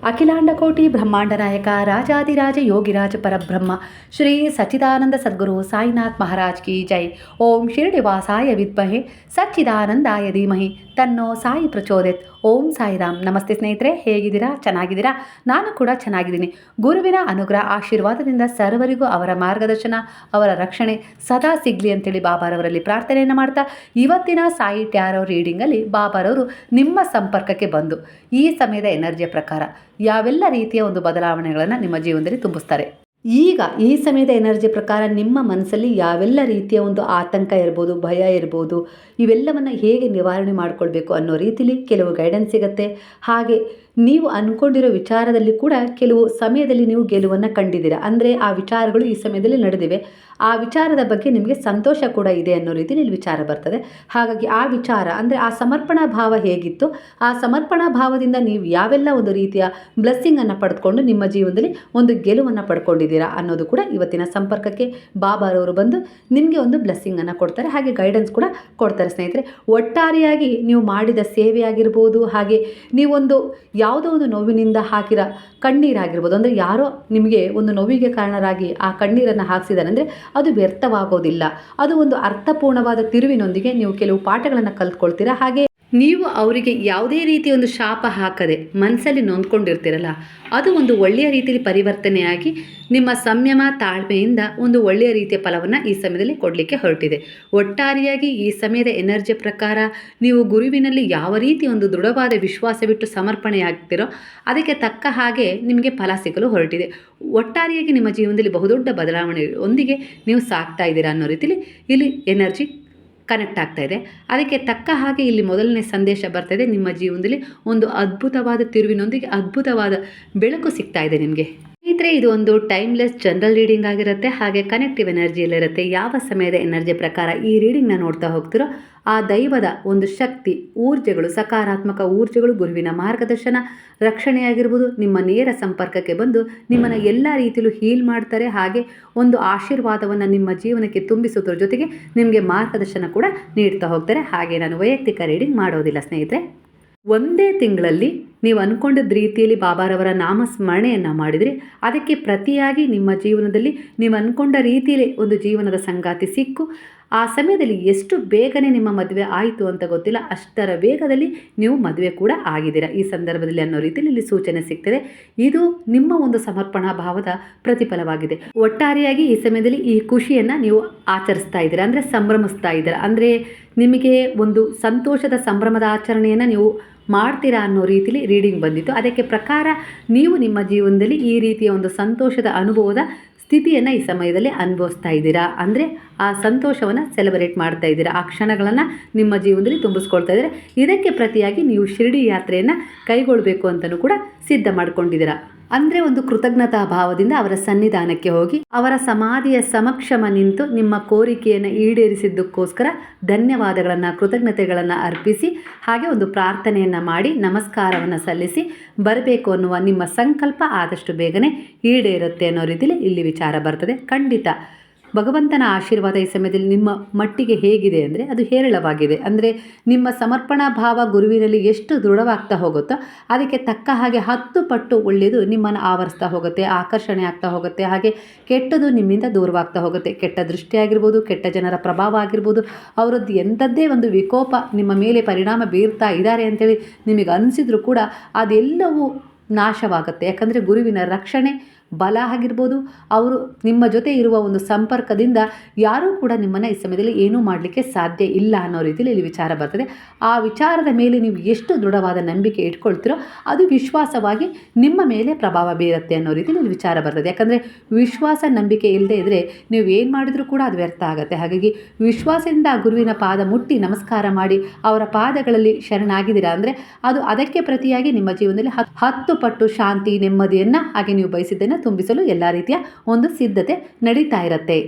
ಅಖಿಲಾಂಡಕೋಟಿ ಬ್ರಹ್ಮಾಂಡ ನಾಯಕ ರಾಜಾದಿರಾಜ ಯೋಗಿರಾಜ ಪರಬ್ರಹ್ಮ ಶ್ರೀ ಸಚ್ಚಿದಾನಂದ ಸದ್ಗುರು ಸಾಯಿನಾಥ್ ಮಹಾರಾಜ್ ಕಿ ಜೈ ಓಂ ಶಿರಡಿ ವಾಸಾಯ ವಿದ್ಮಹೆ ಸಚ್ಚಿದಾನಂದಾಯ ಧೀಮಹಿ ತನ್ನೋ ಸಾಯಿ ಪ್ರಚೋದಿತ್ ಓಂ ಸಾಯಿರಾಮ್. ನಮಸ್ತೆ ಸ್ನೇಹಿತರೆ, ಹೇಗಿದ್ದೀರಾ? ಚೆನ್ನಾಗಿದ್ದೀರಾ? ನಾನು ಕೂಡ ಚೆನ್ನಾಗಿದ್ದೀನಿ. ಗುರುವಿನ ಅನುಗ್ರಹ, ಆಶೀರ್ವಾದದಿಂದ ಸರ್ವರಿಗೂ ಅವರ ಮಾರ್ಗದರ್ಶನ, ಅವರ ರಕ್ಷಣೆ ಸದಾ ಸಿಗಲಿ ಅಂತೇಳಿ ಬಾಬಾರವರಲ್ಲಿ ಪ್ರಾರ್ಥನೆಯನ್ನು ಮಾಡ್ತಾ, ಇವತ್ತಿನ ಸಾಯಿ ಟ್ಯಾರೋ ರೀಡಿಂಗಲ್ಲಿ ಬಾಬಾರವರು ನಿಮ್ಮ ಸಂಪರ್ಕಕ್ಕೆ ಬಂದು, ಈ ಸಮಯದ ಎನರ್ಜಿಯ ಪ್ರಕಾರ, ಯಾವೆಲ್ಲ ರೀತಿಯ ಒಂದು ಬದಲಾವಣೆಗಳನ್ನು ನಿಮ್ಮ ಜೀವನದಲ್ಲಿ ತುಂಬಿಸ್ತಾರೆ. ಈಗ ಈ ಸಮಯದ ಎನರ್ಜಿ ಪ್ರಕಾರ ನಿಮ್ಮ ಮನಸ್ಸಲ್ಲಿ ಯಾವೆಲ್ಲ ರೀತಿಯ ಒಂದು ಆತಂಕ ಇರ್ಬೋದು, ಭಯ ಇರ್ಬೋದು, ಇವೆಲ್ಲವನ್ನು ಹೇಗೆ ನಿವಾರಣೆ ಮಾಡಿಕೊಳ್ಬೇಕು ಅನ್ನೋ ರೀತಿಲಿ ಕೆಲವು ಗೈಡೆನ್ಸ್ ಸಿಗುತ್ತೆ. ಹಾಗೆ ನೀವು ಅಂದ್ಕೊಂಡಿರೋ ವಿಚಾರದಲ್ಲಿ ಕೂಡ ಕೆಲವು ಸಮಯದಲ್ಲಿ ನೀವು ಗೆಲುವನ್ನು ಕಂಡಿದ್ದೀರಾ. ಅಂದರೆ ಆ ವಿಚಾರಗಳು ಈ ಸಮಯದಲ್ಲಿ ನಡೆದಿವೆ. ಆ ವಿಚಾರದ ಬಗ್ಗೆ ನಿಮಗೆ ಸಂತೋಷ ಕೂಡ ಇದೆ ಅನ್ನೋ ರೀತಿಯಲ್ಲಿ ಇಲ್ಲಿ ವಿಚಾರ ಬರ್ತದೆ. ಹಾಗಾಗಿ ಆ ವಿಚಾರ, ಅಂದರೆ ಆ ಸಮರ್ಪಣಾ ಭಾವ ಹೇಗಿತ್ತು? ಆ ಸಮರ್ಪಣಾ ಭಾವದಿಂದ ನೀವು ಯಾವೆಲ್ಲ ಒಂದು ರೀತಿಯ ಬ್ಲೆಸ್ಸಿಂಗನ್ನು ಪಡೆದುಕೊಂಡು ನಿಮ್ಮ ಜೀವನದಲ್ಲಿ ಒಂದು ಗೆಲುವನ್ನು ಪಡ್ಕೊಂಡಿದ್ದೀರಾ ಅನ್ನೋದು ಕೂಡ ಇವತ್ತಿನ ಸಂಪರ್ಕಕ್ಕೆ ಬಾಬಾರವರು ಬಂದು ನಿಮಗೆ ಒಂದು ಬ್ಲೆಸ್ಸಿಂಗನ್ನು ಕೊಡ್ತಾರೆ. ಹಾಗೆ ಗೈಡೆನ್ಸ್ ಕೂಡ ಕೊಡ್ತಾರೆ ಸ್ನೇಹಿತರೆ. ಒಟ್ಟಾರೆಯಾಗಿ ನೀವು ಮಾಡಿದ ಸೇವೆ ಆಗಿರ್ಬೋದು ಹಾಗೆ ನೀವೊಂದು ಯಾವುದೋ ಒಂದು ನೋವಿನಿಂದ ಹಾಕಿರ ಕಣ್ಣೀರಾಗಿರ್ಬೋದು. ಅಂದರೆ ಯಾರೋ ನಿಮಗೆ ಒಂದು ನೋವಿಗೆ ಕಾರಣರಾಗಿ ಆ ಕಣ್ಣೀರನ್ನು ಹಾಕಿಸಿದ್ದಾರೆ ಅಂದರೆ ಅದು ವ್ಯರ್ಥವಾಗೋದಿಲ್ಲ. ಅದು ಒಂದು ಅರ್ಥಪೂರ್ಣವಾದ ತಿರುವಿನೊಂದಿಗೆ ನೀವು ಕೆಲವು ಪಾಠಗಳನ್ನು ಕಲ್ತ್ಕೊಳ್ತೀರಾ? ಹಾಗೆ ನೀವು ಅವರಿಗೆ ಯಾವುದೇ ರೀತಿಯ ಒಂದು ಶಾಪ ಹಾಕದೆ ಮನಸ್ಸಲ್ಲಿ ನೊಂದ್ಕೊಂಡಿರ್ತೀರಲ್ಲ, ಅದು ಒಂದು ಒಳ್ಳೆಯ ರೀತಿಯಲ್ಲಿ ಪರಿವರ್ತನೆಯಾಗಿ ನಿಮ್ಮ ಸಂಯಮ, ತಾಳ್ಮೆಯಿಂದ ಒಂದು ಒಳ್ಳೆಯ ರೀತಿಯ ಫಲವನ್ನು ಈ ಸಮಯದಲ್ಲಿ ಕೊಡಲಿಕ್ಕೆ ಹೊರಟಿದೆ. ಒಟ್ಟಾರೆಯಾಗಿ ಈ ಸಮಯದ ಎನರ್ಜಿ ಪ್ರಕಾರ ನೀವು ಗುರುವಿನಲ್ಲಿ ಯಾವ ರೀತಿ ಒಂದು ದೃಢವಾದ ವಿಶ್ವಾಸವಿಟ್ಟು ಸಮರ್ಪಣೆಯಾಗ್ತಿರೋ, ಅದಕ್ಕೆ ತಕ್ಕ ಹಾಗೆ ನಿಮಗೆ ಫಲ ಸಿಗಲು ಹೊರಟಿದೆ. ಒಟ್ಟಾರೆಯಾಗಿ ನಿಮ್ಮ ಜೀವನದಲ್ಲಿ ಬಹುದೊಡ್ಡ ಬದಲಾವಣೆ ಒಂದಿಗೆ ನೀವು ಸಾಕ್ತಾ ಇದ್ದೀರಾ ಅನ್ನೋ ರೀತಿಯಲ್ಲಿ ಇಲ್ಲಿ ಎನರ್ಜಿ ಕನೆಕ್ಟ್ ಆಗ್ತಾ ಇದೆ. ಅದಕ್ಕೆ ತಕ್ಕ ಹಾಗೆ ಇಲ್ಲಿ ಮೊದಲನೇ ಸಂದೇಶ ಬರ್ತಾ ಇದೆ. ನಿಮ್ಮ ಜೀವನದಲ್ಲಿ ಒಂದು ಅದ್ಭುತವಾದ ತಿರುವಿನೊಂದಿಗೆ ಅದ್ಭುತವಾದ ಬೆಳಕು ಸಿಗ್ತಾ ಇದೆ ನಿಮಗೆ. ಸ್ನೇಹಿತರೆ, ಇದು ಒಂದು ಟೈಮ್ಲೆಸ್ ಜನರಲ್ ರೀಡಿಂಗ್ ಆಗಿರುತ್ತೆ. ಹಾಗೆ ಕನೆಕ್ಟಿವ್ ಎನರ್ಜಿಯಲ್ಲಿರುತ್ತೆ ಯಾವ ಸಮಯದ ಎನರ್ಜಿ ಪ್ರಕಾರ ಈ ರೀಡಿಂಗ್ನ ನೋಡ್ತಾ ಹೋಗ್ತಿರೋ, ಆ ದೈವದ ಒಂದು ಶಕ್ತಿ, ಊರ್ಜೆಗಳು, ಸಕಾರಾತ್ಮಕ ಊರ್ಜೆಗಳು ಗುರುವಿನ ಮಾರ್ಗದರ್ಶನ, ರಕ್ಷಣೆಯಾಗಿರ್ಬೋದು. ನಿಮ್ಮ ನೇರ ಸಂಪರ್ಕಕ್ಕೆ ಬಂದು ನಿಮ್ಮನ್ನು ಎಲ್ಲ ರೀತಿಯಲ್ಲೂ ಹೀಲ್ ಮಾಡ್ತಾರೆ. ಹಾಗೆ ಒಂದು ಆಶೀರ್ವಾದವನ್ನು ನಿಮ್ಮ ಜೀವನಕ್ಕೆ ತುಂಬಿಸೋದ್ರ ಜೊತೆಗೆ ನಿಮಗೆ ಮಾರ್ಗದರ್ಶನ ಕೂಡ ನೀಡ್ತಾ ಹೋಗ್ತಾರೆ. ಹಾಗೆ ನಾನು ವೈಯಕ್ತಿಕ ರೀಡಿಂಗ್ ಮಾಡೋದಿಲ್ಲ ಸ್ನೇಹಿತರೆ. ಒಂದೇ ತಿಂಗಳಲ್ಲಿ ನೀವು ಅಂದ್ಕೊಂಡಿದ್ದ ರೀತಿಯಲ್ಲಿ ಬಾಬಾರವರ ನಾಮಸ್ಮರಣೆಯನ್ನು ಮಾಡಿದರೆ. ಅದಕ್ಕೆ ಪ್ರತಿಯಾಗಿ ನಿಮ್ಮ ಜೀವನದಲ್ಲಿ ನೀವು ಅಂದ್ಕೊಂಡ ರೀತಿಯಲ್ಲಿ ಒಂದು ಜೀವನದ ಸಂಗಾತಿ ಸಿಕ್ಕು. ಆ ಸಮಯದಲ್ಲಿ ಎಷ್ಟು ಬೇಗನೆ ನಿಮ್ಮ ಮದುವೆ ಆಯಿತು ಅಂತ ಗೊತ್ತಿಲ್ಲ. ಅಷ್ಟರ ವೇಗದಲ್ಲಿ ನೀವು ಮದುವೆ ಕೂಡ ಆಗಿದ್ದೀರಾ. ಈ ಸಂದರ್ಭದಲ್ಲಿ ಅನ್ನೋ ರೀತಿಯಲ್ಲಿ ಇಲ್ಲಿ ಸೂಚನೆ ಸಿಗ್ತದೆ. ಇದು ನಿಮ್ಮ ಒಂದು ಸಮರ್ಪಣಾ ಭಾವದ ಪ್ರತಿಫಲವಾಗಿದೆ. ಒಟ್ಟಾರೆಯಾಗಿ ಈ ಸಮಯದಲ್ಲಿ ಈ ಖುಷಿಯನ್ನು ನೀವು ಆಚರಿಸ್ತಾ ಇದ್ದೀರಾ. ಅಂದರೆ ಸಂಭ್ರಮಿಸ್ತಾ ಇದ್ದೀರಾ. ಅಂದರೆ ನಿಮಗೆ ಒಂದು ಸಂತೋಷದ ಸಂಭ್ರಮದ ಆಚರಣೆಯನ್ನು ನೀವು ಮಾಡ್ತೀರಾ ಅನ್ನೋ ರೀತಿಲಿ ರೀಡಿಂಗ್ ಬಂದಿತ್ತು. ಅದಕ್ಕೆ ಪ್ರಕಾರ ನೀವು ನಿಮ್ಮ ಜೀವನದಲ್ಲಿ ಈ ರೀತಿಯ ಒಂದು ಸಂತೋಷದ ಅನುಭವದ ಸ್ಥಿತಿಯನ್ನು ಈ ಸಮಯದಲ್ಲಿ ಅನುಭವಿಸ್ತಾ ಇದ್ದೀರಾ? ಅಂದರೆ ಆ ಸಂತೋಷವನ್ನು ಸೆಲೆಬ್ರೇಟ್ ಮಾಡ್ತಾ ಇದ್ದೀರಾ? ಆ ಕ್ಷಣಗಳನ್ನು ನಿಮ್ಮ ಜೀವನದಲ್ಲಿ ತುಂಬಿಸ್ಕೊಳ್ತಾ ಇದ್ದೀರಾ? ಇದಕ್ಕೆ ಪ್ರತಿಯಾಗಿ ನೀವು ಶಿರಡಿ ಯಾತ್ರೆಯನ್ನು ಕೈಗೊಳ್ಳಬೇಕು ಅಂತಲೂ ಕೂಡ ಸಿದ್ಧ ಮಾಡ್ಕೊಂಡಿದ್ದೀರಾ? ಅಂದರೆ ಒಂದು ಕೃತಜ್ಞತಾ ಭಾವದಿಂದ ಅವರ ಸನ್ನಿಧಾನಕ್ಕೆ ಹೋಗಿ ಅವರ ಸಮಾಧಿಯ ಸಮಕ್ಷಮ ನಿಂತು ನಿಮ್ಮ ಕೋರಿಕೆಯನ್ನು ಈಡೇರಿಸಿದ್ದಕ್ಕೋಸ್ಕರ ಧನ್ಯವಾದಗಳನ್ನು, ಕೃತಜ್ಞತೆಗಳನ್ನು ಅರ್ಪಿಸಿ, ಹಾಗೆ ಒಂದು ಪ್ರಾರ್ಥನೆಯನ್ನು ಮಾಡಿ ನಮಸ್ಕಾರವನ್ನು ಸಲ್ಲಿಸಿ ಬರಬೇಕು ಅನ್ನುವ ನಿಮ್ಮ ಸಂಕಲ್ಪ ಆದಷ್ಟು ಬೇಗನೆ ಈಡೇರುತ್ತೆ ಅನ್ನೋ ರೀತಿಯಲ್ಲಿ ಇಲ್ಲಿ ವಿಚಾರ ಬರ್ತದೆ. ಖಂಡಿತ. ಭಗವಂತನ ಆಶೀರ್ವಾದ ಈ ಸಮಯದಲ್ಲಿ ನಿಮ್ಮ ಮಟ್ಟಿಗೆ ಹೇಗಿದೆ ಅಂದರೆ ಅದು ಹೇರಳವಾಗಿದೆ. ಅಂದರೆ ನಿಮ್ಮ ಸಮರ್ಪಣಾ ಭಾವ ಗುರುವಿನಲ್ಲಿ ಎಷ್ಟು ದೃಢವಾಗ್ತಾ ಹೋಗುತ್ತೋ ಅದಕ್ಕೆ ತಕ್ಕ ಹಾಗೆ ಹತ್ತು ಪಟ್ಟು ಒಳ್ಳೆಯದು ನಿಮ್ಮನ್ನು ಆವರಿಸ್ತಾ ಹೋಗುತ್ತೆ, ಆಕರ್ಷಣೆ ಆಗ್ತಾ ಹೋಗುತ್ತೆ, ಹಾಗೆ ಕೆಟ್ಟದು ನಿಮ್ಮಿಂದ ದೂರವಾಗ್ತಾ ಹೋಗುತ್ತೆ. ಕೆಟ್ಟ ದೃಷ್ಟಿಯಾಗಿರ್ಬೋದು ಕೆಟ್ಟ ಜನರ ಪ್ರಭಾವ ಆಗಿರ್ಬೋದು, ಅವರದ್ದು ಎಂಥದ್ದೇ ಒಂದು ವಿಕೋಪ ನಿಮ್ಮ ಮೇಲೆ ಪರಿಣಾಮ ಬೀರ್ತಾ ಇದ್ದಾರೆ ಅಂತೇಳಿ ನಿಮಗೆ ಅನಿಸಿದರೂ ಕೂಡ ಅದೆಲ್ಲವೂ ನಾಶವಾಗುತ್ತೆ. ಯಾಕಂದರೆ ಗುರುವಿನ ರಕ್ಷಣೆ ಬಲ ಆಗಿರ್ಬೋದು, ಅವರು ನಿಮ್ಮ ಜೊತೆ ಇರುವ ಒಂದು ಸಂಪರ್ಕದಿಂದ ಯಾರೂ ಕೂಡ ನಿಮ್ಮನ್ನು ಈ ಸಮಯದಲ್ಲಿ ಏನೂ ಮಾಡಲಿಕ್ಕೆ ಸಾಧ್ಯ ಇಲ್ಲ ಅನ್ನೋ ರೀತಿಯಲ್ಲಿ ಇಲ್ಲಿ ವಿಚಾರ ಬರ್ತದೆ. ಆ ವಿಚಾರದ ಮೇಲೆ ನೀವು ಎಷ್ಟು ದೃಢವಾದ ನಂಬಿಕೆ ಇಟ್ಕೊಳ್ತೀರೋ ಅದು ವಿಶ್ವಾಸವಾಗಿ ನಿಮ್ಮ ಮೇಲೆ ಪ್ರಭಾವ ಬೀರುತ್ತೆ ಅನ್ನೋ ರೀತಿಯಲ್ಲಿ ಇಲ್ಲಿ ವಿಚಾರ ಬರ್ತದೆ. ಯಾಕಂದರೆ ವಿಶ್ವಾಸ ನಂಬಿಕೆ ಇಲ್ಲದೆ ಇದ್ದರೆ ನೀವು ಏನು ಮಾಡಿದರೂ ಕೂಡ ಅದು ವ್ಯರ್ಥ ಆಗುತ್ತೆ. ಹಾಗಾಗಿ ವಿಶ್ವಾಸದಿಂದ ಗುರುವಿನ ಪಾದ ಮುಟ್ಟಿ ನಮಸ್ಕಾರ ಮಾಡಿ ಅವರ ಪಾದಗಳಲ್ಲಿ ಶರಣಾಗಿದ್ದೀರಾ ಅಂದರೆ ಅದು ಅದಕ್ಕೆ ಪ್ರತಿಯಾಗಿ ನಿಮ್ಮ ಜೀವನದಲ್ಲಿ ಹತ್ತು ಪಟ್ಟು ಶಾಂತಿ, ನೆಮ್ಮದಿಯನ್ನು ಹಾಗೆ ನೀವು ಬಯಸಿದ್ದನ್ನು ತುಂಬಿಸಲು ಎಲ್ಲ ರೀತಿಯ ಒಂದು ಸಿದ್ಧತೆ ನಡೀತಾ ಇರುತ್ತೆ.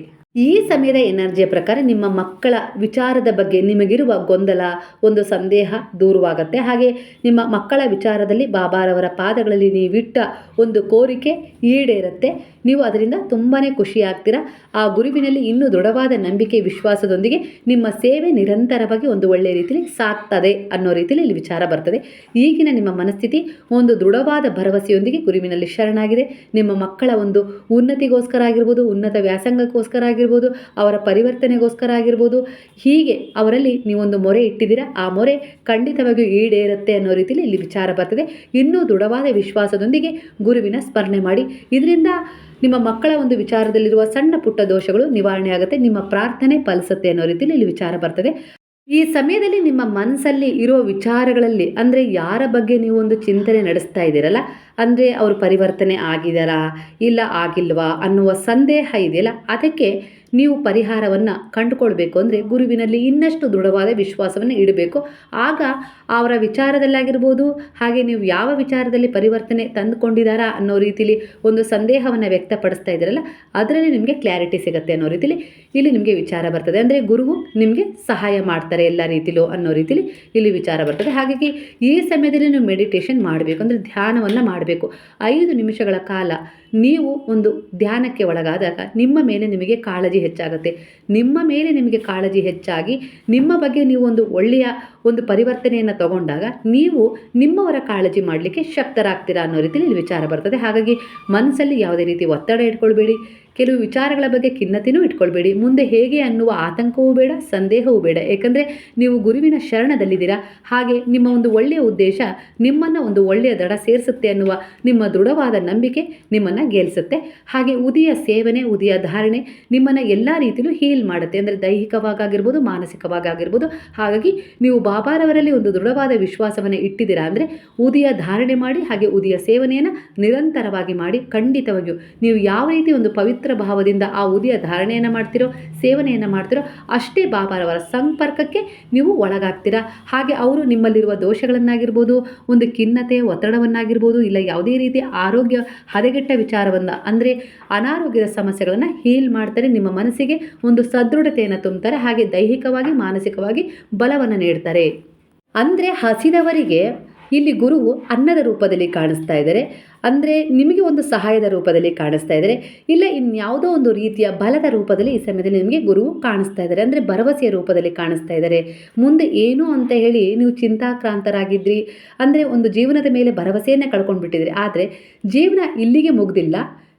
ಈ ಸಮಯದ ಎನರ್ಜಿಯ ಪ್ರಕಾರ ನಿಮ್ಮ ಮಕ್ಕಳ ವಿಚಾರದ ಬಗ್ಗೆ ನಿಮಗಿರುವ ಗೊಂದಲ, ಒಂದು ಸಂದೇಹ ದೂರವಾಗುತ್ತೆ. ಹಾಗೆ ನಿಮ್ಮ ಮಕ್ಕಳ ವಿಚಾರದಲ್ಲಿ ಬಾಬಾರವರ ಪಾದಗಳಲ್ಲಿ ನೀವಿಟ್ಟ ಒಂದು ಕೋರಿಕೆ ಈಡೇರುತ್ತೆ. ನೀವು ಅದರಿಂದ ತುಂಬಾ ಖುಷಿಯಾಗ್ತೀರಾ? ಆ ಗುರುವಿನಲ್ಲಿ ಇನ್ನೂ ದೃಢವಾದ ನಂಬಿಕೆ ವಿಶ್ವಾಸದೊಂದಿಗೆ ನಿಮ್ಮ ಸೇವೆ ನಿರಂತರವಾಗಿ ಒಂದು ಒಳ್ಳೆಯ ರೀತಿಯಲ್ಲಿ ಸಾಕ್ತದೆ ಅನ್ನೋ ರೀತಿಯಲ್ಲಿ ಇಲ್ಲಿ ವಿಚಾರ ಬರ್ತದೆ. ಈಗಿನ ನಿಮ್ಮ ಮನಸ್ಥಿತಿ ಒಂದು ದೃಢವಾದ ಭರವಸೆಯೊಂದಿಗೆ ಗುರುವಿನಲ್ಲಿ ಶರಣಾಗಿದೆ. ನಿಮ್ಮ ಮಕ್ಕಳ ಒಂದು ಉನ್ನತಿಗೋಸ್ಕರ ಆಗಿರ್ಬೋದು, ಉನ್ನತ ವ್ಯಾಸಂಗಕ್ಕೋಸ್ಕರ ಆಗಿರ್ಬೋದು, ಅವರ ಪರಿವರ್ತನೆಗೋಸ್ಕರ ಆಗಿರ್ಬೋದು, ಹೀಗೆ ಅವರಲ್ಲಿ ನೀವೊಂದು ಮೊರೆ ಇಟ್ಟಿದ್ದೀರಾ? ಆ ಮೊರೆ ಖಂಡಿತವಾಗಿಯೂ ಈಡೇರುತ್ತೆ ಅನ್ನೋ ರೀತಿಯಲ್ಲಿ ಇಲ್ಲಿ ವಿಚಾರ ಬರ್ತದೆ. ಇನ್ನೂ ದೃಢವಾದ ವಿಶ್ವಾಸದೊಂದಿಗೆ ಗುರುವಿನ ಸ್ಮರಣೆ ಮಾಡಿ. ಇದರಿಂದ ನಿಮ್ಮ ಮಕ್ಕಳ ಒಂದು ವಿಚಾರದಲ್ಲಿರುವ ಸಣ್ಣ ಪುಟ್ಟ ದೋಷಗಳು ನಿವಾರಣೆ ಆಗುತ್ತೆ, ನಿಮ್ಮ ಪ್ರಾರ್ಥನೆ ಫಲಿಸುತ್ತೆ ಅನ್ನೋ ರೀತಿಯಲ್ಲಿ ಇಲ್ಲಿ ವಿಚಾರ ಬರ್ತದೆ. ಈ ಸಮಯದಲ್ಲಿ ನಿಮ್ಮ ಮನಸ್ಸಲ್ಲಿ ಇರೋ ವಿಚಾರಗಳಲ್ಲಿ, ಅಂದರೆ ಯಾರ ಬಗ್ಗೆ ನೀವು ಒಂದು ಚಿಂತನೆ ನಡೆಸ್ತಾ ಇದ್ದೀರಲ್ಲ, ಅಂದರೆ ಅವರು ಪರಿವರ್ತನೆ ಆಗಿದಾರಾ ಇಲ್ಲ ಆಗಿಲ್ವಾ ಅನ್ನುವ ಸಂದೇಹ ಇದೆಯಲ್ಲ, ಅದಕ್ಕೆ ನೀವು ಪರಿಹಾರವನ್ನು ಕಂಡುಕೊಳ್ಬೇಕು ಅಂದರೆ ಗುರುವಿನಲ್ಲಿ ಇನ್ನಷ್ಟು ದೃಢವಾದ ವಿಶ್ವಾಸವನ್ನು ಇಡಬೇಕು. ಆಗ ಅವರ ವಿಚಾರದಲ್ಲಾಗಿರ್ಬೋದು, ಹಾಗೆ ನೀವು ಯಾವ ವಿಚಾರದಲ್ಲಿ ಪರಿವರ್ತನೆ ತಂದುಕೊಂಡಿದ್ದಾರಾ ಅನ್ನೋ ರೀತಿಲಿ ಒಂದು ಸಂದೇಹವನ್ನು ವ್ಯಕ್ತಪಡಿಸ್ತಾ ಇದ್ದೀರಲ್ಲ ಅದರಲ್ಲಿ ನಿಮಗೆ ಕ್ಲಾರಿಟಿ ಸಿಗುತ್ತೆ ಅನ್ನೋ ರೀತಿಲಿ ಇಲ್ಲಿ ನಿಮಗೆ ವಿಚಾರ ಬರ್ತದೆ. ಅಂದರೆ ಗುರುವು ನಿಮಗೆ ಸಹಾಯ ಮಾಡ್ತಾರೆ ಎಲ್ಲ ರೀತಿಲೂ ಅನ್ನೋ ರೀತಿಲಿ ಇಲ್ಲಿ ವಿಚಾರ ಬರ್ತದೆ. ಹಾಗಾಗಿ ಈ ಸಮಯದಲ್ಲಿ ನೀವು ಮೆಡಿಟೇಷನ್ ಮಾಡಬೇಕು, ಅಂದರೆ ಧ್ಯಾನವನ್ನು ಮಾಡಬೇಕು. ಐದು ನಿಮಿಷಗಳ ಕಾಲ ನೀವು ಒಂದು ಧ್ಯಾನಕ್ಕೆ ಒಳಗಾದಾಗ ನಿಮ್ಮ ಮೇಲೆ ನಿಮಗೆ ಕಾಳಜಿ ಹೆಚ್ಚಾಗುತ್ತೆ. ನಿಮ್ಮ ಮೇಲೆ ನಿಮಗೆ ಕಾಳಜಿ ಹೆಚ್ಚಾಗಿ ನಿಮ್ಮ ಬಗ್ಗೆ ನೀವು ಒಂದು ಒಳ್ಳೆಯ ಒಂದು ಪರಿವರ್ತನೆಯನ್ನು ತಗೊಂಡಾಗ ನೀವು ನಿಮ್ಮವರ ಕಾಳಜಿ ಮಾಡಲಿಕ್ಕೆ ಶಕ್ತರಾಗ್ತೀರಾ ಅನ್ನೋ ರೀತಿಯಲ್ಲಿ ವಿಚಾರ ಬರ್ತದೆ. ಹಾಗಾಗಿ ಮನಸ್ಸಲ್ಲಿ ಯಾವುದೇ ರೀತಿ ಒತ್ತಡ ಇಟ್ಕೊಳ್ಬೇಡಿ. ಕೆಲವು ವಿಚಾರಗಳ ಬಗ್ಗೆ ಖಿನ್ನತೆಯೂ ಇಟ್ಕೊಳ್ಬೇಡಿ. ಮುಂದೆ ಹೇಗೆ ಅನ್ನುವ ಆತಂಕವೂ ಬೇಡ, ಸಂದೇಹವೂ ಬೇಡ. ಏಕೆಂದರೆ ನೀವು ಗುರುವಿನ ಶರಣದಲ್ಲಿದ್ದೀರಾ. ಹಾಗೆ ನಿಮ್ಮ ಒಂದು ಒಳ್ಳೆಯ ಉದ್ದೇಶ ನಿಮ್ಮನ್ನು ಒಂದು ಒಳ್ಳೆಯ ದಡ ಸೇರಿಸುತ್ತೆ ಅನ್ನುವ ನಿಮ್ಮ ದೃಢವಾದ ನಂಬಿಕೆ ನಿಮ್ಮನ್ನು ಗೆಲ್ಲಿಸುತ್ತೆ ಹಾಗೆ ಉದಿಯ ಸೇವನೆ, ಉದಿಯ ಧಾರಣೆ ನಿಮ್ಮನ್ನು ಎಲ್ಲ ರೀತಿಯಲ್ಲೂ ಹೀಲ್ ಮಾಡುತ್ತೆ. ಅಂದರೆ ದೈಹಿಕವಾಗಿರ್ಬೋದು ಮಾನಸಿಕವಾಗಿರ್ಬೋದು ಹಾಗಾಗಿ ನೀವು ಬಾಬಾರವರಲ್ಲಿ ಒಂದು ದೃಢವಾದ ವಿಶ್ವಾಸವನ್ನು ಇಟ್ಟಿದ್ದೀರಾ ಅಂದರೆ ಉದಿಯ ಧಾರಣೆ ಮಾಡಿ, ಹಾಗೆ ಉದಿಯ ಸೇವನೆಯನ್ನು ನಿರಂತರವಾಗಿ ಮಾಡಿ, ಖಂಡಿತವಾಗಿಯೂ ನೀವು ಯಾವ ರೀತಿ ಒಂದು ಪವಿತ್ರ ಭಾವದಿಂದ ಆ ಉದಿಯ ಧಾರಣೆಯನ್ನು ಮಾಡ್ತಿರೋ, ಸೇವನೆಯನ್ನು ಮಾಡ್ತಿರೋ, ಅಷ್ಟೇ ಬಾಬಾರವರ ಸಂಪರ್ಕಕ್ಕೆ ನೀವು ಒಳಗಾಗ್ತೀರಾ? ಹಾಗೆ ಅವರು ನಿಮ್ಮಲ್ಲಿರುವ ದೋಷಗಳನ್ನಾಗಿರ್ಬೋದು, ಒಂದು ಖಿನ್ನತೆ, ಒತ್ತಡವನ್ನಾಗಿರ್ಬೋದು, ಇಲ್ಲ ಯಾವುದೇ ರೀತಿ ಆರೋಗ್ಯ ಹದಗೆಟ್ಟ ವಿಚಾರವನ್ನು, ಅಂದರೆ ಅನಾರೋಗ್ಯದ ಸಮಸ್ಯೆಗಳನ್ನು ಹೀಲ್ ಮಾಡ್ತಾರೆ, ನಿಮ್ಮ ಮನಸ್ಸಿಗೆ ಒಂದು ಸದೃಢತೆಯನ್ನು ತುಂಬುತ್ತಾರೆ, ಹಾಗೆ ದೈಹಿಕವಾಗಿ, ಮಾನಸಿಕವಾಗಿ ಬಲವನ್ನು ನೀಡ್ತಾರೆ. ಅಂದರೆ ಹಸಿದವರಿಗೆ ಇಲ್ಲಿ ಗುರುವು ಅನ್ನದ ರೂಪದಲ್ಲಿ ಕಾಣಿಸ್ತಾ ಇದ್ದಾರೆ. ಅಂದರೆ ನಿಮಗೆ ಒಂದು ಸಹಾಯದ ರೂಪದಲ್ಲಿ ಕಾಣಿಸ್ತಾ ಇದ್ದಾರೆ. ಇಲ್ಲ ಇನ್ಯಾವುದೋ ಒಂದು ರೀತಿಯ ಬಲದ ರೂಪದಲ್ಲಿ ಈ ಸಮಯದಲ್ಲಿ ನಿಮಗೆ ಗುರುವು ಕಾಣಿಸ್ತಾ ಇದ್ದಾರೆ. ಅಂದರೆ ಭರವಸೆಯ ರೂಪದಲ್ಲಿ ಕಾಣಿಸ್ತಾ ಇದ್ದಾರೆ. ಮುಂದೆ ಏನು ಅಂತ ಹೇಳಿ ನೀವು ಚಿಂತಾಕ್ರಾಂತರಾಗಿದ್ರಿ. ಅಂದರೆ ಒಂದು ಜೀವನದ ಮೇಲೆ ಭರವಸೆಯನ್ನೇ ಕಳ್ಕೊಂಡ್ಬಿಟ್ಟಿದ್ರಿ. ಆದರೆ ಜೀವನ ಇಲ್ಲಿಗೆ ಮುಗ್ದಿಲ್ಲ.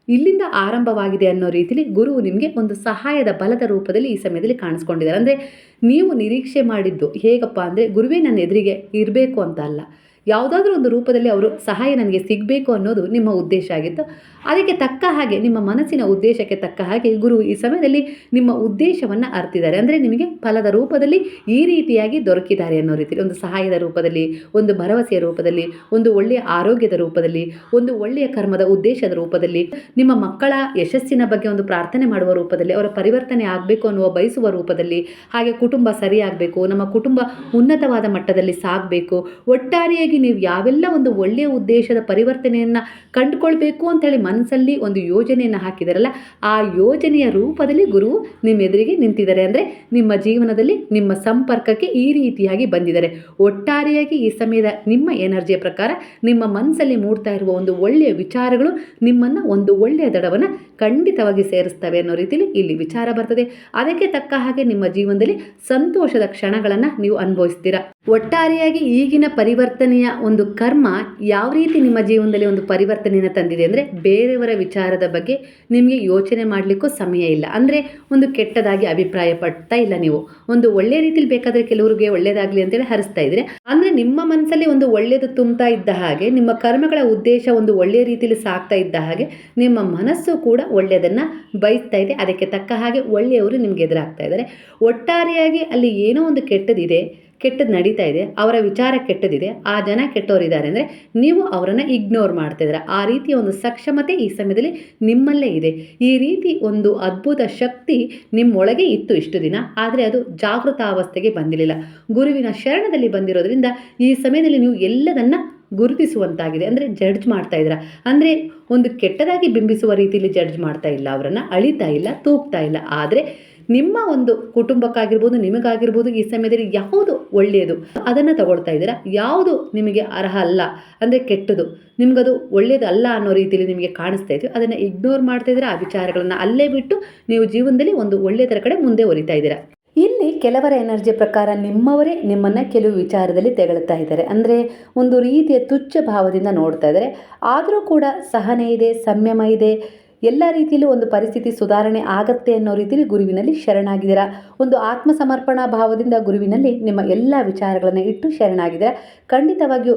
ಇಲ್ಲಿಂದ ಆರಂಭವಾಗಿದೆ ಅನ್ನೋ ರೀತಿಯಲ್ಲಿ ಗುರುವು ನಿಮಗೆ ಒಂದು ಸಹಾಯದ ಬಲದ ರೂಪದಲ್ಲಿ ಈ ಸಮಯದಲ್ಲಿ ಕಾಣಿಸ್ಕೊಂಡಿದ್ದಾರೆ. ಅಂದರೆ ನೀವು ನಿರೀಕ್ಷೆ ಮಾಡಿದ್ದು ಹೇಗಪ್ಪ ಅಂದರೆ ಗುರುವೇ ನನ್ನ ಎದುರಿಗೆ ಇರಬೇಕು ಅಂತ ಅಲ್ಲ. ಯಾವುದಾದ್ರೂ ಒಂದು ರೂಪದಲ್ಲಿ ಅವರು ಸಹಾಯ ನನಗೆ ಸಿಗಬೇಕು ಅನ್ನೋದು ನಿಮ್ಮ ಉದ್ದೇಶ ಆಗಿತ್ತು. ಅದಕ್ಕೆ ತಕ್ಕ ಹಾಗೆ ನಿಮ್ಮ ಮನಸ್ಸಿನ ಉದ್ದೇಶಕ್ಕೆ ತಕ್ಕ ಹಾಗೆ ಗುರು ಈ ಸಮಯದಲ್ಲಿ ನಿಮ್ಮ ಉದ್ದೇಶವನ್ನು ಅರ್ತಿದ್ದಾರೆ. ಅಂದರೆ ನಿಮಗೆ ಫಲದ ರೂಪದಲ್ಲಿ ಈ ರೀತಿಯಾಗಿ ದೊರಕಿದ್ದಾರೆ ಅನ್ನೋ ರೀತಿಯಲ್ಲಿ, ಒಂದು ಸಹಾಯದ ರೂಪದಲ್ಲಿ, ಒಂದು ಭರವಸೆಯ ರೂಪದಲ್ಲಿ, ಒಂದು ಒಳ್ಳೆಯ ಆರೋಗ್ಯದ ರೂಪದಲ್ಲಿ, ಒಂದು ಒಳ್ಳೆಯ ಕರ್ಮದ ಉದ್ದೇಶದ ರೂಪದಲ್ಲಿ, ನಿಮ್ಮ ಮಕ್ಕಳ ಯಶಸ್ಸಿನ ಬಗ್ಗೆ ಒಂದು ಪ್ರಾರ್ಥನೆ ಮಾಡುವ ರೂಪದಲ್ಲಿ, ಅವರ ಪರಿವರ್ತನೆ ಆಗಬೇಕು ಅನ್ನುವ ಬಯಸುವ ರೂಪದಲ್ಲಿ, ಹಾಗೆ ಕುಟುಂಬ ಸರಿಯಾಗಬೇಕು, ನಮ್ಮ ಕುಟುಂಬ ಉನ್ನತವಾದ ಮಟ್ಟದಲ್ಲಿ ಸಾಗಬೇಕು, ಒಟ್ಟಾರೆಯಾಗಿ ನೀವು ಯಾವೆಲ್ಲ ಒಂದು ಒಳ್ಳೆಯ ಉದ್ದೇಶದ ಪರಿವರ್ತನೆಯನ್ನು ಕಂಡುಕೊಳ್ಬೇಕು ಅಂತೇಳಿ ಮನಸ್ಸಲ್ಲಿ ಒಂದು ಯೋಜನೆಯನ್ನು ಹಾಕಿದಾರಲ್ಲ, ಆ ಯೋಜನೆಯ ರೂಪದಲ್ಲಿ ಗುರು ನಿಮ್ಮ ಎದುರಿಗೆ ನಿಂತಿದ್ದಾರೆ. ಅಂದರೆ ನಿಮ್ಮ ಜೀವನದಲ್ಲಿ ನಿಮ್ಮ ಸಂಪರ್ಕಕ್ಕೆ ಈ ರೀತಿಯಾಗಿ ಬಂದಿದ್ದಾರೆ. ಒಟ್ಟಾರೆಯಾಗಿ ಈ ಸಮಯದ ನಿಮ್ಮ ಎನರ್ಜಿಯ ಪ್ರಕಾರ ನಿಮ್ಮ ಮನಸ್ಸಲ್ಲಿ ಮೂಡ್ತಾ ಇರುವ ಒಂದು ಒಳ್ಳೆಯ ವಿಚಾರಗಳು ನಿಮ್ಮನ್ನು ಒಂದು ಒಳ್ಳೆಯ ದಡವನ್ನು ಖಂಡಿತವಾಗಿ ಸೇರಿಸ್ತವೆ ಅನ್ನೋ ರೀತಿಯಲ್ಲಿ ಇಲ್ಲಿ ವಿಚಾರ ಬರ್ತದೆ. ಅದಕ್ಕೆ ತಕ್ಕ ಹಾಗೆ ನಿಮ್ಮ ಜೀವನದಲ್ಲಿ ಸಂತೋಷದ ಕ್ಷಣಗಳನ್ನು ನೀವು ಅನುಭವಿಸ್ತೀರಾ? ಒಟ್ಟಾರೆಯಾಗಿ ಈಗಿನ ಪರಿವರ್ತನೆಯ ಒಂದು ಕರ್ಮ ಯಾವ ರೀತಿ ನಿಮ್ಮ ಜೀವನದಲ್ಲಿ ಒಂದು ಪರಿವರ್ತನೆಯನ್ನು ತಂದಿದೆ ಅಂದರೆ ಬೇರೆಯವರ ವಿಚಾರದ ಬಗ್ಗೆ ನಿಮಗೆ ಯೋಚನೆ ಮಾಡಲಿಕ್ಕೂ ಸಮಯ ಇಲ್ಲ. ಅಂದರೆ ಒಂದು ಕೆಟ್ಟದಾಗಿ ಅಭಿಪ್ರಾಯ ಪಡ್ತಾ ಇಲ್ಲ ನೀವು. ಒಂದು ಒಳ್ಳೆಯ ರೀತಿಲಿ ಬೇಕಾದರೆ ಕೆಲವರಿಗೆ ಒಳ್ಳೆಯದಾಗಲಿ ಅಂತೇಳಿ ಹರಿಸ್ತಾ ಇದ್ರೆ, ಅಂದರೆ ನಿಮ್ಮ ಮನಸ್ಸಲ್ಲಿ ಒಂದು ಒಳ್ಳೆಯದು ತುಂಬ್ತಾ ಇದ್ದ ಹಾಗೆ, ನಿಮ್ಮ ಕರ್ಮಗಳ ಉದ್ದೇಶ ಒಂದು ಒಳ್ಳೆಯ ರೀತಿಯಲ್ಲಿ ಸಾಕ್ತಾ ಇದ್ದ ಹಾಗೆ, ನಿಮ್ಮ ಮನಸ್ಸು ಕೂಡ ಒಳ್ಳೆಯದನ್ನು ಬಯಸ್ತಾ ಇದೆ. ಅದಕ್ಕೆ ತಕ್ಕ ಹಾಗೆ ಒಳ್ಳೆಯವರು ನಿಮ್ಗೆ ಎದುರಾಗ್ತಾ ಇದ್ದಾರೆ. ಒಟ್ಟಾರೆಯಾಗಿ ಅಲ್ಲಿ ಏನೋ ಒಂದು ಕೆಟ್ಟದಿದೆ ಕೆಟ್ಟದ್ದು ನಡೀತಾ ಇದೆ, ಅವರ ವಿಚಾರ ಕೆಟ್ಟದಿದೆ, ಆ ಜನ ಕೆಟ್ಟವರಿದ್ದಾರೆ ಅಂದರೆ ನೀವು ಅವರನ್ನು ಇಗ್ನೋರ್ ಮಾಡ್ತಿದ್ದೀರ ಆ ರೀತಿಯ ಒಂದು ಸಕ್ಷಮತೆ ಈ ಸಮಯದಲ್ಲಿ ನಿಮ್ಮಲ್ಲೇ ಇದೆ. ಈ ರೀತಿ ಒಂದು ಅದ್ಭುತ ಶಕ್ತಿ ನಿಮ್ಮೊಳಗೆ ಇತ್ತು ಇಷ್ಟು ದಿನ, ಆದರೆ ಅದು ಜಾಗೃತಾವಸ್ಥೆಗೆ ಬಂದಿರಲಿಲ್ಲ. ಗುರುವಿನ ಶರಣದಲ್ಲಿ ಬಂದಿರೋದ್ರಿಂದ ಈ ಸಮಯದಲ್ಲಿ ನೀವು ಎಲ್ಲದನ್ನು ಗುರುತಿಸುವಂತಾಗಿದೆ. ಅಂದರೆ ಜಡ್ಜ್ ಮಾಡ್ತಾ ಇದ್ದೀರಾ? ಅಂದರೆ ಒಂದು ಕೆಟ್ಟದಾಗಿ ಬಿಂಬಿಸುವ ರೀತಿಯಲ್ಲಿ ಜಡ್ಜ್ ಮಾಡ್ತಾ ಇಲ್ಲ. ಅವರನ್ನು ಅಳಿತಾ ಇಲ್ಲ, ತೂಗ್ತಾ ಇಲ್ಲ. ಆದರೆ ನಿಮ್ಮ ಒಂದು ಕುಟುಂಬಕ್ಕಾಗಿರ್ಬೋದು, ನಿಮಗಾಗಿರ್ಬೋದು ಈ ಸಮಯದಲ್ಲಿ ಯಾವುದು ಒಳ್ಳೆಯದು? ಅದನ್ನು ತಗೊಳ್ತಾ ಇದ್ದೀರಾ? ಯಾವುದು ನಿಮಗೆ ಅರ್ಹ ಅಲ್ಲ? ಅಂದರೆ ಕೆಟ್ಟದು. ನಿಮಗದು ಒಳ್ಳೆಯದು ಅಲ್ಲ ಅನ್ನೋ ರೀತಿಯಲ್ಲಿ ನಿಮಗೆ ಕಾಣಿಸ್ತಾ ಇದೆಯೋ, ಅದನ್ನು ಇಗ್ನೋರ್ ಮಾಡ್ತಾ ಇದ್ದೀರಾ? ಆ ವಿಚಾರಗಳನ್ನು ಅಲ್ಲೇ ಬಿಟ್ಟು ನೀವು ಜೀವನದಲ್ಲಿ ಒಂದು ಒಳ್ಳೆಯದರ ಕಡೆ ಮುಂದೆ ಒರಿತಾ ಇದ್ದೀರಾ? ಇಲ್ಲಿ ಕೆಲವರ ಎನರ್ಜಿ ಪ್ರಕಾರ ನಿಮ್ಮವರೇ ನಿಮ್ಮನ್ನು ಕೆಲವು ವಿಚಾರದಲ್ಲಿ ತೆಗಳುತ್ತಾ ಇದ್ದಾರೆ. ಅಂದರೆ ಒಂದು ರೀತಿಯ ತುಚ್ಛ ಭಾವದಿಂದ ನೋಡ್ತಾ ಇದ್ದಾರೆ. ಆದರೂ ಕೂಡ ಸಹನೆ ಇದೆ, ಸಂಯಮ ಇದೆ, ಎಲ್ಲ ರೀತಿಯಲ್ಲೂ ಒಂದು ಪರಿಸ್ಥಿತಿ ಸುಧಾರಣೆ ಆಗತ್ತೆ ಅನ್ನೋ ರೀತಿಯಲ್ಲಿ ಗುರುವಿನಲ್ಲಿ ಶರಣಾಗಿದ್ದೀರಾ? ಒಂದು ಆತ್ಮಸಮರ್ಪಣಾ ಭಾವದಿಂದ ಗುರುವಿನಲ್ಲಿ ನಿಮ್ಮ ಎಲ್ಲ ವಿಚಾರಗಳನ್ನು ಇಟ್ಟು ಶರಣಾಗಿದ್ದೀರಾ? ಖಂಡಿತವಾಗಿಯೂ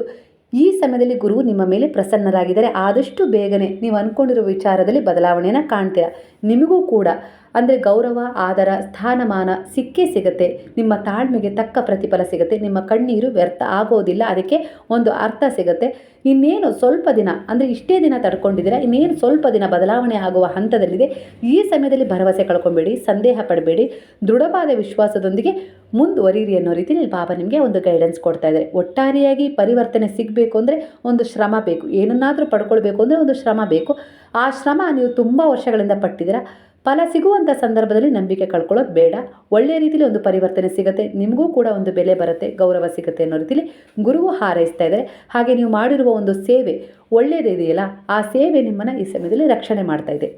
ಈ ಸಮಯದಲ್ಲಿ ಗುರು ನಿಮ್ಮ ಮೇಲೆ ಪ್ರಸನ್ನರಾಗಿದ್ದಾರೆ. ಆದಷ್ಟು ಬೇಗನೆ ನೀವು ಅಂದ್ಕೊಂಡಿರೋ ವಿಚಾರದಲ್ಲಿ ಬದಲಾವಣೆಯನ್ನು ಕಾಣ್ತೀರಾ? ನಿಮಗೂ ಕೂಡ ಅಂದರೆ ಗೌರವ, ಆದರ, ಸ್ಥಾನಮಾನ ಸಿಕ್ಕೇ ಸಿಗುತ್ತೆ. ನಿಮ್ಮ ತಾಳ್ಮೆಗೆ ತಕ್ಕ ಪ್ರತಿಫಲ ಸಿಗುತ್ತೆ. ನಿಮ್ಮ ಕಣ್ಣೀರು ವ್ಯರ್ಥ ಆಗೋದಿಲ್ಲ. ಅದಕ್ಕೆ ಒಂದು ಅರ್ಥ ಸಿಗುತ್ತೆ. ಇನ್ನೇನು ಸ್ವಲ್ಪ ದಿನ, ಅಂದರೆ ಇಷ್ಟೇ ದಿನ ತಡ್ಕೊಂಡಿದ್ದೀರಾ, ಇನ್ನೇನು ಸ್ವಲ್ಪ ದಿನ ಬದಲಾವಣೆ ಆಗುವ ಹಂತದಲ್ಲಿದೆ, ಈ ಸಮಯದಲ್ಲಿ ಭರವಸೆ ಕಳ್ಕೊಬೇಡಿ, ಸಂದೇಹ ಪಡಬೇಡಿ. ದೃಢವಾದ ವಿಶ್ವಾಸದೊಂದಿಗೆ ಮುಂದುವರಿಯಿರಿ ಅನ್ನೋ ರೀತಿಯಲ್ಲಿ ಬಾಬಾ ನಿಮಗೆ ಒಂದು ಗೈಡೆನ್ಸ್ ಕೊಡ್ತಾ ಇದ್ದಾರೆ. ಒಟ್ಟಾರೆಯಾಗಿ ಪರಿವರ್ತನೆ ಸಿಗಬೇಕು ಅಂದರೆ ಒಂದು ಶ್ರಮ ಬೇಕು. ಏನನ್ನಾದರೂ ಪಡ್ಕೊಳ್ಬೇಕು ಅಂದರೆ ಒಂದು ಶ್ರಮ ಬೇಕು. ಆ ಶ್ರಮ ನೀವು ತುಂಬ ವರ್ಷಗಳಿಂದ ಪಟ್ಟಿದ್ದೀರಾ. ಫಲ ಸಿಗುವಂಥ ಸಂದರ್ಭದಲ್ಲಿ ನಂಬಿಕೆ ಕಳ್ಕೊಳ್ಳೋದು ಬೇಡ. ಒಳ್ಳೆಯ ರೀತಿಯಲ್ಲಿ ಒಂದು ಪರಿವರ್ತನೆ ಸಿಗುತ್ತೆ. ನಿಮಗೂ ಕೂಡ ಒಂದು ಬೆಲೆ ಬರುತ್ತೆ, ಗೌರವ ಸಿಗುತ್ತೆ ಅನ್ನೋ ರೀತಿಯಲ್ಲಿ ಗುರುವು ಹಾರೈಸ್ತಾ ಇದ್ದಾರೆ. ಹಾಗೆ ನೀವು ಮಾಡಿರುವ ಒಂದು ಸೇವೆ ಒಳ್ಳೆಯದಿದೆಯಲ್ಲ ಆ ಸೇವೆ ನಿಮ್ಮನ್ನು ಈ ಸಮಯದಲ್ಲಿ ರಕ್ಷಣೆ ಮಾಡ್ತಾ ಇದೆ.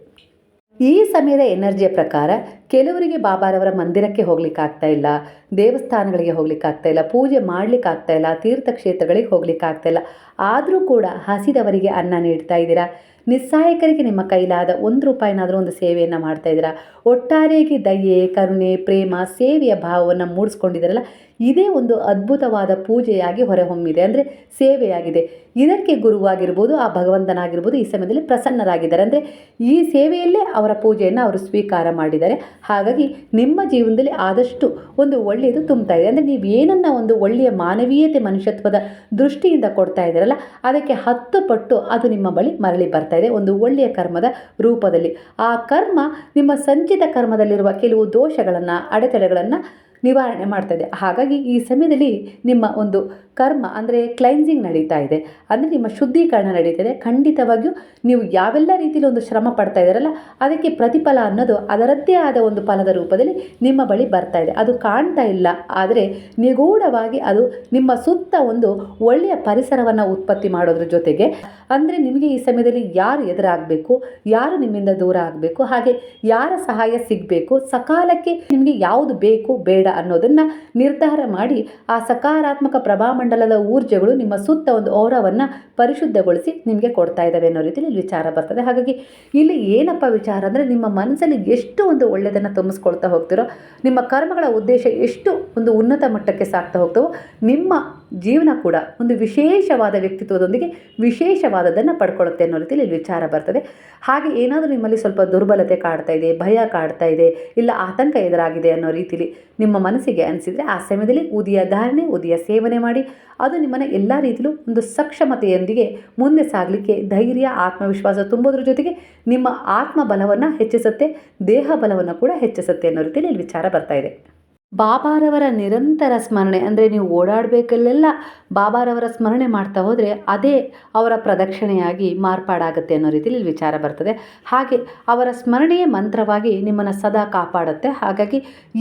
ಈ ಸಮಯದ ಎನರ್ಜಿಯ ಪ್ರಕಾರ ಕೆಲವರಿಗೆ ಬಾಬಾರವರ ಮಂದಿರಕ್ಕೆ ಹೋಗ್ಲಿಕ್ಕೆ ಆಗ್ತಾ ಇಲ್ಲ, ದೇವಸ್ಥಾನಗಳಿಗೆ ಹೋಗ್ಲಿಕ್ಕೆ ಆಗ್ತಾ ಇಲ್ಲ, ಪೂಜೆ ಮಾಡ್ಲಿಕ್ಕೆ ಆಗ್ತಾ ಇಲ್ಲ ತೀರ್ಥಕ್ಷೇತ್ರಗಳಿಗೆ ಹೋಗ್ಲಿಕ್ಕೆ ಆಗ್ತಾ ಇಲ್ಲ. ಆದರೂ ಕೂಡ ಹಸಿದವರಿಗೆ ಅನ್ನ ನೀಡ್ತಾ ಇದ್ದೀರಾ? ನಿಸ್ಸಹಾಯಕರಿಗೆ ನಿಮ್ಮ ಕೈಲಾದ ಒಂದು ರೂಪಾಯಿನಾದರೂ ಒಂದು ಸೇವೆಯನ್ನು ಮಾಡ್ತಾ ಇದ್ದೀರಾ? ಒಟ್ಟಾರೆಯಾಗಿ ದಯೆ, ಕರುಣೆ, ಪ್ರೇಮ, ಸೇವೆಯ ಭಾವವನ್ನು ಮೂಡಿಸ್ಕೊಂಡಿದ್ದೀರಲ್ಲ ಇದೇ ಒಂದು ಅದ್ಭುತವಾದ ಪೂಜೆಯಾಗಿ ಹೊರಹೊಮ್ಮಿದೆ, ಅಂದರೆ ಸೇವೆಯಾಗಿದೆ. ಇದಕ್ಕೆ ಗುರುವಾಗಿರ್ಬೋದು, ಆ ಭಗವಂತನಾಗಿರ್ಬೋದು, ಈ ಸಮಯದಲ್ಲಿ ಪ್ರಸನ್ನರಾಗಿದ್ದಾರೆ. ಅಂದರೆ ಈ ಸೇವೆಯಲ್ಲೇ ಅವರ ಪೂಜೆಯನ್ನು ಅವರು ಸ್ವೀಕಾರ ಮಾಡಿದ್ದಾರೆ. ಹಾಗಾಗಿ ನಿಮ್ಮ ಜೀವನದಲ್ಲಿ ಆದಷ್ಟು ಒಂದು ಒಳ್ಳೆಯದು ತುಂಬ್ತಾ ಇದೆ. ಅಂದರೆ ನೀವು ಏನನ್ನ ಒಂದು ಒಳ್ಳೆಯ ಮಾನವೀಯತೆ, ಮನುಷ್ಯತ್ವದ ದೃಷ್ಟಿಯಿಂದ ಕೊಡ್ತಾ ಇದ್ದೀರಲ್ಲ, ಅದಕ್ಕೆ ಹತ್ತು ಪಟ್ಟು ಅದು ನಿಮ್ಮ ಬಳಿ ಮರಳಿ ಬರ್ತಾ ಇದೆ, ಒಂದು ಒಳ್ಳೆಯ ಕರ್ಮದ ರೂಪದಲ್ಲಿ. ಆ ಕರ್ಮ, ನಿಮ್ಮ ಸಂಚಿತ ಕರ್ಮದಲ್ಲಿರುವ ಕೆಲವು ದೋಷಗಳನ್ನು, ಅಡೆತಡೆಗಳನ್ನು ನಿವಾರಣೆ ಮಾಡ್ತಾ ಇದೆ. ಹಾಗಾಗಿ ಈ ಸಮಯದಲ್ಲಿ ನಿಮ್ಮ ಒಂದು ಕರ್ಮ ಅಂದರೆ ಕ್ಲೈನ್ಸಿಂಗ್ ನಡೀತಾ ಇದೆ. ಅಂದರೆ ನಿಮ್ಮ ಶುದ್ಧೀಕರಣ ನಡೀತಾ ಇದೆ. ಖಂಡಿತವಾಗಿಯೂ ನೀವು ಯಾವೆಲ್ಲ ರೀತಿಯಲ್ಲಿ ಒಂದು ಶ್ರಮ ಪಡ್ತಾ ಇದ್ದಾರಲ್ಲ, ಅದಕ್ಕೆ ಪ್ರತಿಫಲ ಅನ್ನೋದು ಅದರದ್ದೇ ಆದ ಒಂದು ಫಲದ ರೂಪದಲ್ಲಿ ನಿಮ್ಮ ಬಳಿ ಬರ್ತಾ ಇದೆ. ಅದು ಕಾಣ್ತಾ ಇಲ್ಲ, ಆದರೆ ನಿಗೂಢವಾಗಿ ಅದು ನಿಮ್ಮ ಸುತ್ತ ಒಂದು ಒಳ್ಳೆಯ ಪರಿಸರವನ್ನು ಉತ್ಪತ್ತಿ ಮಾಡೋದ್ರ ಜೊತೆಗೆ, ಅಂದರೆ ನಿಮಗೆ ಈ ಸಮಯದಲ್ಲಿ ಯಾರು ಎದುರಾಗಬೇಕು, ಯಾರು ನಿಮ್ಮಿಂದ ದೂರ ಆಗಬೇಕು, ಹಾಗೆ ಯಾರ ಸಹಾಯ ಸಿಗಬೇಕು, ಸಕಾಲಕ್ಕೆ ನಿಮಗೆ ಯಾವುದು ಬೇಕು, ಬೇಡ ಅನ್ನೋದನ್ನು ನಿರ್ಧಾರ ಮಾಡಿ ಆ ಸಕಾರಾತ್ಮಕ ಪ್ರಭಾಮಂಡಲದ ಊರ್ಜೆಗಳು ನಿಮ್ಮ ಸುತ್ತ ಒಂದು ಓರವನ್ನು ಪರಿಶುದ್ಧಗೊಳಿಸಿ ನಿಮಗೆ ಕೊಡ್ತಾ ಇದ್ದಾವೆ ಅನ್ನೋ ರೀತಿಯಲ್ಲಿ ವಿಚಾರ ಬರ್ತದೆ. ಹಾಗಾಗಿ ಇಲ್ಲಿ ಏನಪ್ಪ ವಿಚಾರ ಅಂದರೆ ನಿಮ್ಮ ಮನಸ್ಸಲ್ಲಿ ಎಷ್ಟು ಒಂದು ಒಳ್ಳೆಯದನ್ನು ತುಂಬಿಸ್ಕೊಳ್ತಾ ಹೋಗ್ತಿರೋ, ನಿಮ್ಮ ಕರ್ಮಗಳ ಉದ್ದೇಶ ಎಷ್ಟು ಒಂದು ಉನ್ನತ ಮಟ್ಟಕ್ಕೆ ಸಾಗ್ತಾ ಹೋಗ್ತವೋ, ನಿಮ್ಮ ಜೀವನ ಕೂಡ ಒಂದು ವಿಶೇಷವಾದ ವ್ಯಕ್ತಿತ್ವದೊಂದಿಗೆ ವಿಶೇಷವಾದದ್ದನ್ನು ಪಡ್ಕೊಳ್ಳುತ್ತೆ ಅನ್ನೋ ರೀತಿಯಲ್ಲಿ ಇಲ್ಲಿ ವಿಚಾರ ಬರ್ತದೆ. ಹಾಗೆ ಏನಾದರೂ ನಿಮ್ಮಲ್ಲಿ ಸ್ವಲ್ಪ ದುರ್ಬಲತೆ ಕಾಡ್ತಾ ಇದೆ, ಭಯ ಕಾಡ್ತಾ ಇದೆ, ಇಲ್ಲ ಆತಂಕ ಎದುರಾಗಿದೆ ಅನ್ನೋ ರೀತಿಯಲ್ಲಿ ನಿಮ್ಮ ಮನಸ್ಸಿಗೆ ಅನಿಸಿದರೆ ಆ ಸಮಯದಲ್ಲಿ ಉದಿಯ ಧಾರಣೆ, ಉದಿಯ ಸೇವನೆ ಮಾಡಿ. ಅದು ನಿಮ್ಮನ್ನು ಎಲ್ಲ ರೀತಿಯಲ್ಲೂ ಒಂದು ಸಕ್ಷಮತೆಯೊಂದಿಗೆ ಮುಂದೆ ಸಾಗಲಿಕ್ಕೆ ಧೈರ್ಯ, ಆತ್ಮವಿಶ್ವಾಸ ತುಂಬೋದ್ರ ಜೊತೆಗೆ ನಿಮ್ಮ ಆತ್ಮ ಬಲವನ್ನು ಹೆಚ್ಚಿಸುತ್ತೆ ದೇಹ ಬಲವನ್ನು ಕೂಡ ಹೆಚ್ಚಿಸುತ್ತೆ ಅನ್ನೋ ರೀತಿಯಲ್ಲಿ ಇಲ್ಲಿ ವಿಚಾರ ಬರ್ತಾ ಇದೆ. ಬಾಬಾರವರ ನಿರಂತರ ಸ್ಮರಣೆ, ಅಂದರೆ ನೀವು ಓಡಾಡಬೇಕಲ್ಲೆಲ್ಲ ಬಾಬಾರವರ ಸ್ಮರಣೆ ಮಾಡ್ತಾ ಹೋದರೆ ಅದೇ ಅವರ ಪ್ರದಕ್ಷಿಣೆಯಾಗಿ ಮಾರ್ಪಾಡಾಗುತ್ತೆ ಅನ್ನೋ ರೀತಿಯಲ್ಲಿ ವಿಚಾರ ಬರ್ತದೆ. ಹಾಗೆ ಅವರ ಸ್ಮರಣೆಯೇ ಮಂತ್ರವಾಗಿ ನಿಮ್ಮನ್ನು ಸದಾ ಕಾಪಾಡುತ್ತೆ. ಹಾಗಾಗಿ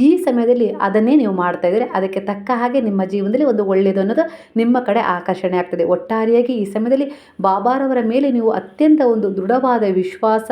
ಈ ಸಮಯದಲ್ಲಿ ಅದನ್ನೇ ನೀವು ಮಾಡ್ತಾ ಇದ್ದರೆ. ಅದಕ್ಕೆ ತಕ್ಕ ಹಾಗೆ ನಿಮ್ಮ ಜೀವನದಲ್ಲಿ ಒಂದು ಒಳ್ಳೆಯದು ಅನ್ನೋದು ನಿಮ್ಮ ಕಡೆ ಆಕರ್ಷಣೆ ಆಗ್ತದೆ. ಒಟ್ಟಾರೆಯಾಗಿ ಈ ಸಮಯದಲ್ಲಿ ಬಾಬಾರವರ ಮೇಲೆ ನೀವು ಅತ್ಯಂತ ಒಂದು ದೃಢವಾದ ವಿಶ್ವಾಸ,